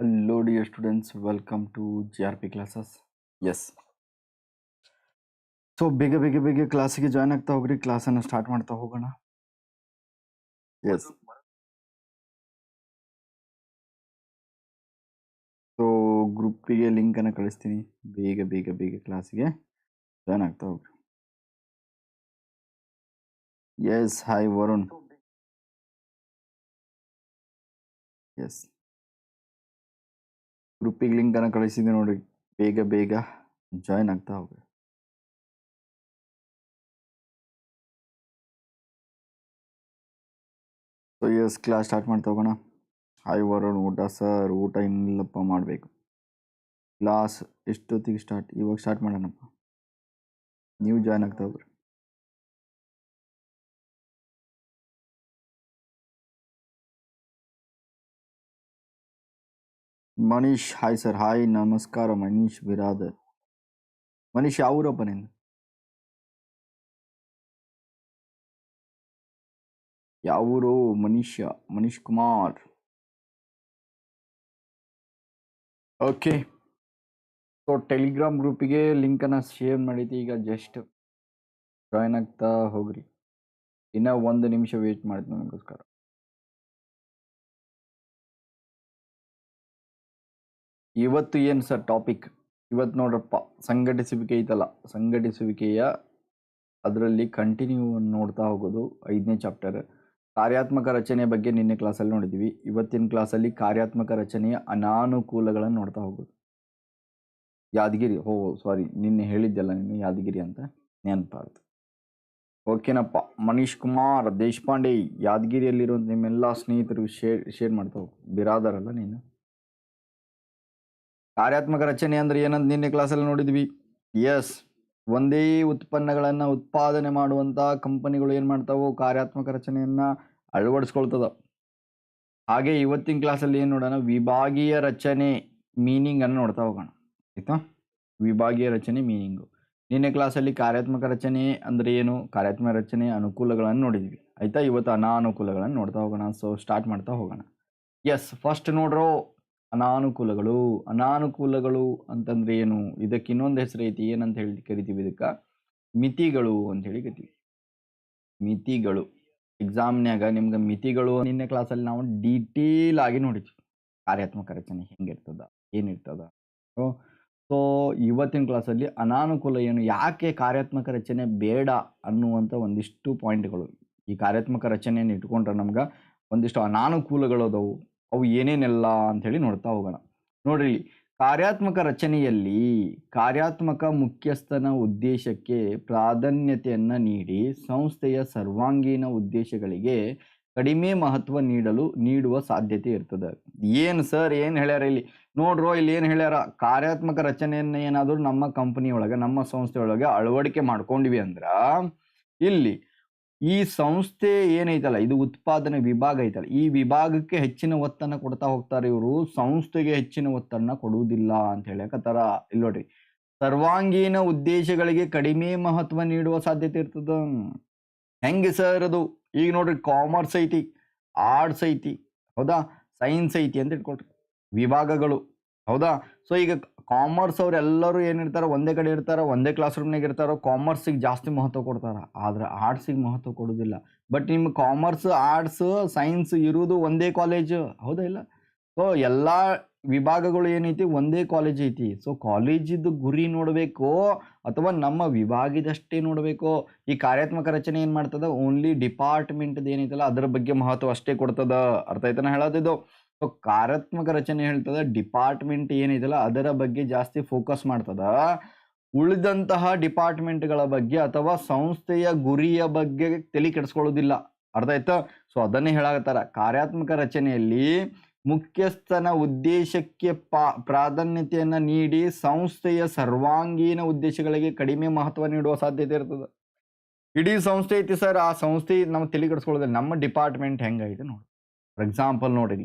Hello, dear students. Welcome to GRP classes. Yes. So ಬೇಗ ಬೇಗ ಬೇಗ ಕ್ಲಾಸಿಗೆ ಜಾಯ್ನ್ ಆಗ್ತಾ ಹೋಗ್ರಿ ಕ್ಲಾಸನ್ನು ಸ್ಟಾರ್ಟ್ ಮಾಡ್ತಾ ಹೋಗೋಣ ಎಸ್ ಸೊ ಗ್ರೂಪಿಗೆ ಲಿಂಕನ್ನು ಕಳಿಸ್ತೀನಿ ಬೇಗ ಬೇಗ ಬೇಗ ಕ್ಲಾಸಿಗೆ ಜಾಯ್ನ್ ಆಗ್ತಾ ಹೋಗ್ರಿ ಎಸ್ ಹಾಯ್ ವರುಣ್ ಎಸ್ ಗ್ರೂಪಿಗೆ ಲಿಂಕನ್ನು ಕಳಿಸಿದ್ದೀನಿ ನೋಡಿ. ಬೇಗ ಬೇಗ ಜಾಯ್ನ್ ಆಗ್ತಾ ಹೋಗಿ. ಸೊ ಎಸ್ ಕ್ಲಾಸ್ ಸ್ಟಾರ್ಟ್ ಮಾಡ್ತಾ ಹೋಗೋಣ. ಹಾಯ್ ವರುಣ್. ಊಟ ಸರ್ ಊಟ ಇನ್ನಿಲ್ಲಪ್ಪ, ಮಾಡಬೇಕು. ಕ್ಲಾಸ್ ಎಷ್ಟೊತ್ತಿಗೆ ಸ್ಟಾರ್ಟ್ ಇವಾಗ ಸ್ಟಾರ್ಟ್ ಮಾಡೋಣಪ್ಪ. ನೀವು ಜಾಯ್ನ್ ಆಗ್ತಾ ಹೋಗ್ರಿ. Manish, hi sir. ಹಾಯ್, ನಮಸ್ಕಾರ ಮನೀಶ್ ಬಿರಾದರ್. ಮನೀಶ್, ಯಾವ ಊರಪ್ಪ ನಿಂದು? ಯಾವ ಊರು? Manish Manish Kumar. Okay. So Telegram ಗ್ರೂಪಿಗೆ ಲಿಂಕನ್ನು ಶೇರ್ ಮಾಡಿದ್ದು ಈಗ ಜಸ್ಟ್ ಜಾಯ್ನ್ ಆಗ್ತಾ ಹೋಗ್ರಿ. ಇನ್ನೂ ಒಂದು ನಿಮಿಷ ವೇಟ್ ಮಾಡ್ತೀನಿ ನನಗೋಸ್ಕರ. ಇವತ್ತು ಏನು ಸರ್ ಟಾಪಿಕ್? ಇವತ್ತು ನೋಡ್ರಪ್ಪ, ಸಂಘಟಿಸುವಿಕೆ ಐತಲ್ಲ, ಸಂಘಟಿಸುವಿಕೆಯ ಅದರಲ್ಲಿ ಕಂಟಿನ್ಯೂ ನೋಡ್ತಾ ಹೋಗೋದು ಐದನೇ ಚಾಪ್ಟರ್ ಕಾರ್ಯಾತ್ಮಕ ರಚನೆ ಬಗ್ಗೆ ನಿನ್ನೆ ಕ್ಲಾಸಲ್ಲಿ ನೋಡಿದ್ವಿ. ಇವತ್ತಿನ ಕ್ಲಾಸಲ್ಲಿ ಕಾರ್ಯಾತ್ಮಕ ರಚನೆಯ ಅನಾನುಕೂಲಗಳನ್ನು ನೋಡ್ತಾ ಹೋಗೋದು. ಯಾದಗಿರಿ, ಓ ಸಾರಿ ನಿನ್ನೆ ಹೇಳಿದ್ದೆಲ್ಲ ನಿನ್ನೆ ಯಾದಗಿರಿ ಅಂತ ನೆನಪಾರ್ದು ಓಕೆನಪ್ಪ, ಮನೀಶ್ ಕುಮಾರ್, ದೇಶಪಾಂಡೆ ಯಾದಗಿರಿಯಲ್ಲಿರುವಂಥ ನಿಮ್ಮೆಲ್ಲ ಸ್ನೇಹಿತರು ಶೇರ್ ಶೇರ್ ಮಾಡ್ತಾ ಹೋಗು. ಬಿರಾದರಲ್ಲ ನೀನು? ಕಾರ್ಯಾತ್ಮಕ ರಚನೆ ಅಂದ್ರೆ ಏನಂತ ನಿನ್ನೆ ಕ್ಲಾಸಲ್ಲಿ ನೋಡಿದ್ವಿ. ಎಸ್ ಒಂದೇ ಉತ್ಪನ್ನಗಳನ್ನು ಉತ್ಪಾದನೆ ಮಾಡುವಂಥ ಕಂಪನಿಗಳು ಏನು ಮಾಡ್ತಾವೋ ಕಾರ್ಯಾತ್ಮಕ ರಚನೆಯನ್ನು ಅಳವಡಿಸ್ಕೊಳ್ತದ. ಹಾಗೆ ಇವತ್ತಿನ ಕ್ಲಾಸಲ್ಲಿ ಏನು ನೋಡೋಣ, ವಿಭಾಗೀಯ ರಚನೆ ಮೀನಿಂಗನ್ನು ನೋಡ್ತಾ ಹೋಗೋಣ. ಆಯಿತಾ? ವಿಭಾಗೀಯ ರಚನೆ ಮೀನಿಂಗು ನಿನ್ನೆ ಕ್ಲಾಸಲ್ಲಿ ಕಾರ್ಯಾತ್ಮಕ ರಚನೆ ಅಂದರೆ ಏನು? ಕಾರ್ಯಾತ್ಮಕ ರಚನೆ ಅನುಕೂಲಗಳನ್ನು ನೋಡಿದ್ವಿ. ಆಯಿತಾ? ಇವತ್ತು ಅನಾನುಕೂಲಗಳನ್ನು ನೋಡ್ತಾ ಹೋಗೋಣ. ಸೊ ಸ್ಟಾರ್ಟ್ ಮಾಡ್ತಾ ಹೋಗೋಣ. ಎಸ್ ಫಸ್ಟ್ ನೋಡ್ರೋ ಅನಾನುಕೂಲಗಳು. ಅನಾನುಕೂಲಗಳು ಅಂತಂದ್ರೆ ಏನು? ಇದಕ್ಕೆ ಇನ್ನೊಂದು ಹೆಸರು ಐತಿ, ಏನಂತ ಹೇಳಿ, ಕರಿತೀವಿ ಇದಕ್ಕೆ? ಮಿತಿಗಳು ಅಂತ ಹೇಳಿ ಕರಿತೀವಿ. ಮಿತಿಗಳು. ಎಕ್ಸಾಮ್ನ್ಯಾಗ ನಿಮ್ಗೆ ಮಿತಿಗಳು ನಿನ್ನೆ ಕ್ಲಾಸಲ್ಲಿ ನಾವು ಡೀಟೇಲ್ ಆಗಿ ನೋಡಿದ್ವಿ. ಕಾರ್ಯಾತ್ಮಕ ರಚನೆ ಹೆಂಗಿರ್ತದ ಏನಿರ್ತದ ಸೊ ಇವತ್ತಿನ ಕ್ಲಾಸಲ್ಲಿ ಅನಾನುಕೂಲ ಏನು? ಯಾಕೆ ಕಾರ್ಯಾತ್ಮಕ ರಚನೆ ಬೇಡ ಅನ್ನುವಂಥ ಒಂದಿಷ್ಟು ಪಾಯಿಂಟ್ಗಳು ಈ ಕಾರ್ಯಾತ್ಮಕ ರಚನೆಯನ್ನು ಇಟ್ಕೊಂಡ್ರೆ ನಮ್ಗೆ ಒಂದಿಷ್ಟು ಅನಾನುಕೂಲಗಳು ಅದಾವು. ಅವು ಏನೇನೆಲ್ಲ ಅಂಥೇಳಿ ನೋಡ್ತಾ ಹೋಗೋಣ. ನೋಡ್ರಿ, ಕಾರ್ಯಾತ್ಮಕ ರಚನೆಯಲ್ಲಿ ಕಾರ್ಯಾತ್ಮಕ ಮುಖ್ಯಸ್ಥನ ಉದ್ದೇಶಕ್ಕೆ ಪ್ರಾಧಾನ್ಯತೆಯನ್ನು ನೀಡಿ ಸಂಸ್ಥೆಯ ಸರ್ವಾಂಗೀಣ ಉದ್ದೇಶಗಳಿಗೆ ಕಡಿಮೆ ಮಹತ್ವ ನೀಡಲು ನೀಡುವ ಸಾಧ್ಯತೆ ಇರ್ತದೆ. ಏನು ಸರ್ ಏನು ಹೇಳ್ಯಾರ ಇಲ್ಲಿ? ನೋಡ್ರೋ ಇಲ್ಲಿ ಏನು ಹೇಳ್ಯಾರ? ಕಾರ್ಯಾತ್ಮಕ ರಚನೆಯನ್ನು ಏನಾದರೂ ನಮ್ಮ ಕಂಪನಿಯೊಳಗೆ ನಮ್ಮ ಸಂಸ್ಥೆಯೊಳಗೆ ಅಳವಡಿಕೆ ಮಾಡ್ಕೊಂಡಿವಿ ಅಂದ್ರೆ ಇಲ್ಲಿ ಈ ಸಂಸ್ಥೆ ಏನೈತಲ್ಲ, ಇದು ಉತ್ಪಾದನೆ ವಿಭಾಗ ಐತಲ್ಲ, ಈ ವಿಭಾಗಕ್ಕೆ ಹೆಚ್ಚಿನ ಒತ್ತನ್ನು ಕೊಡ್ತಾ ಹೋಗ್ತಾರೆ ಇವರು, ಸಂಸ್ಥೆಗೆ ಹೆಚ್ಚಿನ ಒತ್ತನ್ನ ಕೊಡುವುದಿಲ್ಲ ಅಂತ ಹೇಳಕತ್ತಾರ ಇಲ್ಲಿ ನೋಡ್ರಿ. ಸರ್ವಾಂಗೀಣ ಉದ್ದೇಶಗಳಿಗೆ ಕಡಿಮೆ ಮಹತ್ವ ನೀಡುವ ಸಾಧ್ಯತೆ ಇರ್ತದ. ಹೆಂಗೆ ಸರ್ ಅದು? ಈಗ ನೋಡ್ರಿ, ಕಾಮರ್ಸ್ ಐತಿ, ಆರ್ಟ್ಸ್ ಐತಿ, ಹೌದಾ? ಸೈನ್ಸ್ ಐತಿ ಅಂತ ಇಟ್ಕೊಳ್ರಿ, ವಿಭಾಗಗಳು, ಹೌದಾ? ಸೊ ಈಗ ಕಾಮರ್ಸ್ ಅವರೆಲ್ಲರೂ ಏನಿರ್ತಾರೆ ಒಂದೇ ಕಡೆ ಇರ್ತಾರೆ, ಒಂದೇ ಕ್ಲಾಸ್ ರೂಮ್ನಾಗ ಇರ್ತಾರೋ ಕಾಮರ್ಸಿಗೆ ಜಾಸ್ತಿ ಮಹತ್ವ ಕೊಡ್ತಾರೆ. ಆದ್ರೆ ಆರ್ಟ್ಸಿಗೆ ಮಹತ್ವ ಕೊಡೋದಿಲ್ಲ. ಬಟ್ ನಿಮ್ಮ ಕಾಮರ್ಸ್ ಆರ್ಟ್ಸ್ ಸೈನ್ಸ್ ಇರುವುದು ಒಂದೇ ಕಾಲೇಜ್ ಹೌದಾ ಇಲ್ಲ? ಸೊ ಎಲ್ಲ ವಿಭಾಗಗಳು ಏನೈತಿ? ಒಂದೇ ಕಾಲೇಜ್ ಐತಿ. ಸೊ ಕಾಲೇಜಿದ್ದು ಗುರಿ ನೋಡಬೇಕು, ಅಥವಾ ನಮ್ಮ ವಿಭಾಗದಷ್ಟೇ ನೋಡಬೇಕು, ಈ ಕಾರ್ಯಾತ್ಮಕ ರಚನೆ ಏನು ಮಾಡ್ತದೆ? ಓನ್ಲಿ ಡಿಪಾರ್ಟ್ಮೆಂಟ್ದು ಏನೈತಲ್ಲ, ಅದರ ಬಗ್ಗೆ ಮಹತ್ವ ಅಷ್ಟೇ ಕೊಡ್ತದ. ಅರ್ಥ ಆಯ್ತಾನ ಹೇಳೋದಿದ್ದು ಸೊ ಕಾರ್ಯಾತ್ಮಕ ರಚನೆ ಹೇಳ್ತದ ಡಿಪಾರ್ಟ್ಮೆಂಟ್ ಏನಿದೆಯಲ್ಲ, ಅದರ ಬಗ್ಗೆ ಜಾಸ್ತಿ ಫೋಕಸ್ ಮಾಡ್ತದ. ಉಳಿದಂತಹ ಡಿಪಾರ್ಟ್ಮೆಂಟ್ಗಳ ಬಗ್ಗೆ ಅಥವಾ ಸಂಸ್ಥೆಯ ಗುರಿಯ ಬಗ್ಗೆ ತಲೆ ಕೆಡಿಸ್ಕೊಳ್ಳೋದಿಲ್ಲ. ಅರ್ಥ ಆಯ್ತಾ? ಸೊ ಅದನ್ನೇ ಹೇಳಾಗತ್ತಾರ ಕಾರ್ಯಾತ್ಮಕ ರಚನೆಯಲ್ಲಿ ಮುಖ್ಯಸ್ಥನ ಉದ್ದೇಶಕ್ಕೆ ಪಾ, ಪ್ರಾಧಾನ್ಯತೆಯನ್ನು ನೀಡಿ ಸಂಸ್ಥೆಯ ಸರ್ವಾಂಗೀಣ ಉದ್ದೇಶಗಳಿಗೆ ಕಡಿಮೆ ಮಹತ್ವ ನೀಡುವ ಸಾಧ್ಯತೆ ಇರ್ತದೆ. ಇಡೀ ಸಂಸ್ಥೆ ಐತಿ ಸರ್, ಆ ಸಂಸ್ಥೆ ನಮ್ಮ ತಲೆ ಕೆಡಿಸ್ಕೊಳ್ಳೋದಿಲ್ಲ. ನಮ್ಮ ಡಿಪಾರ್ಟ್ಮೆಂಟ್ ಹೆಂಗೈತೆ ನೋಡಿ. ಫಾರ್ ಎಕ್ಸಾಂಪಲ್ ನೋಡಿ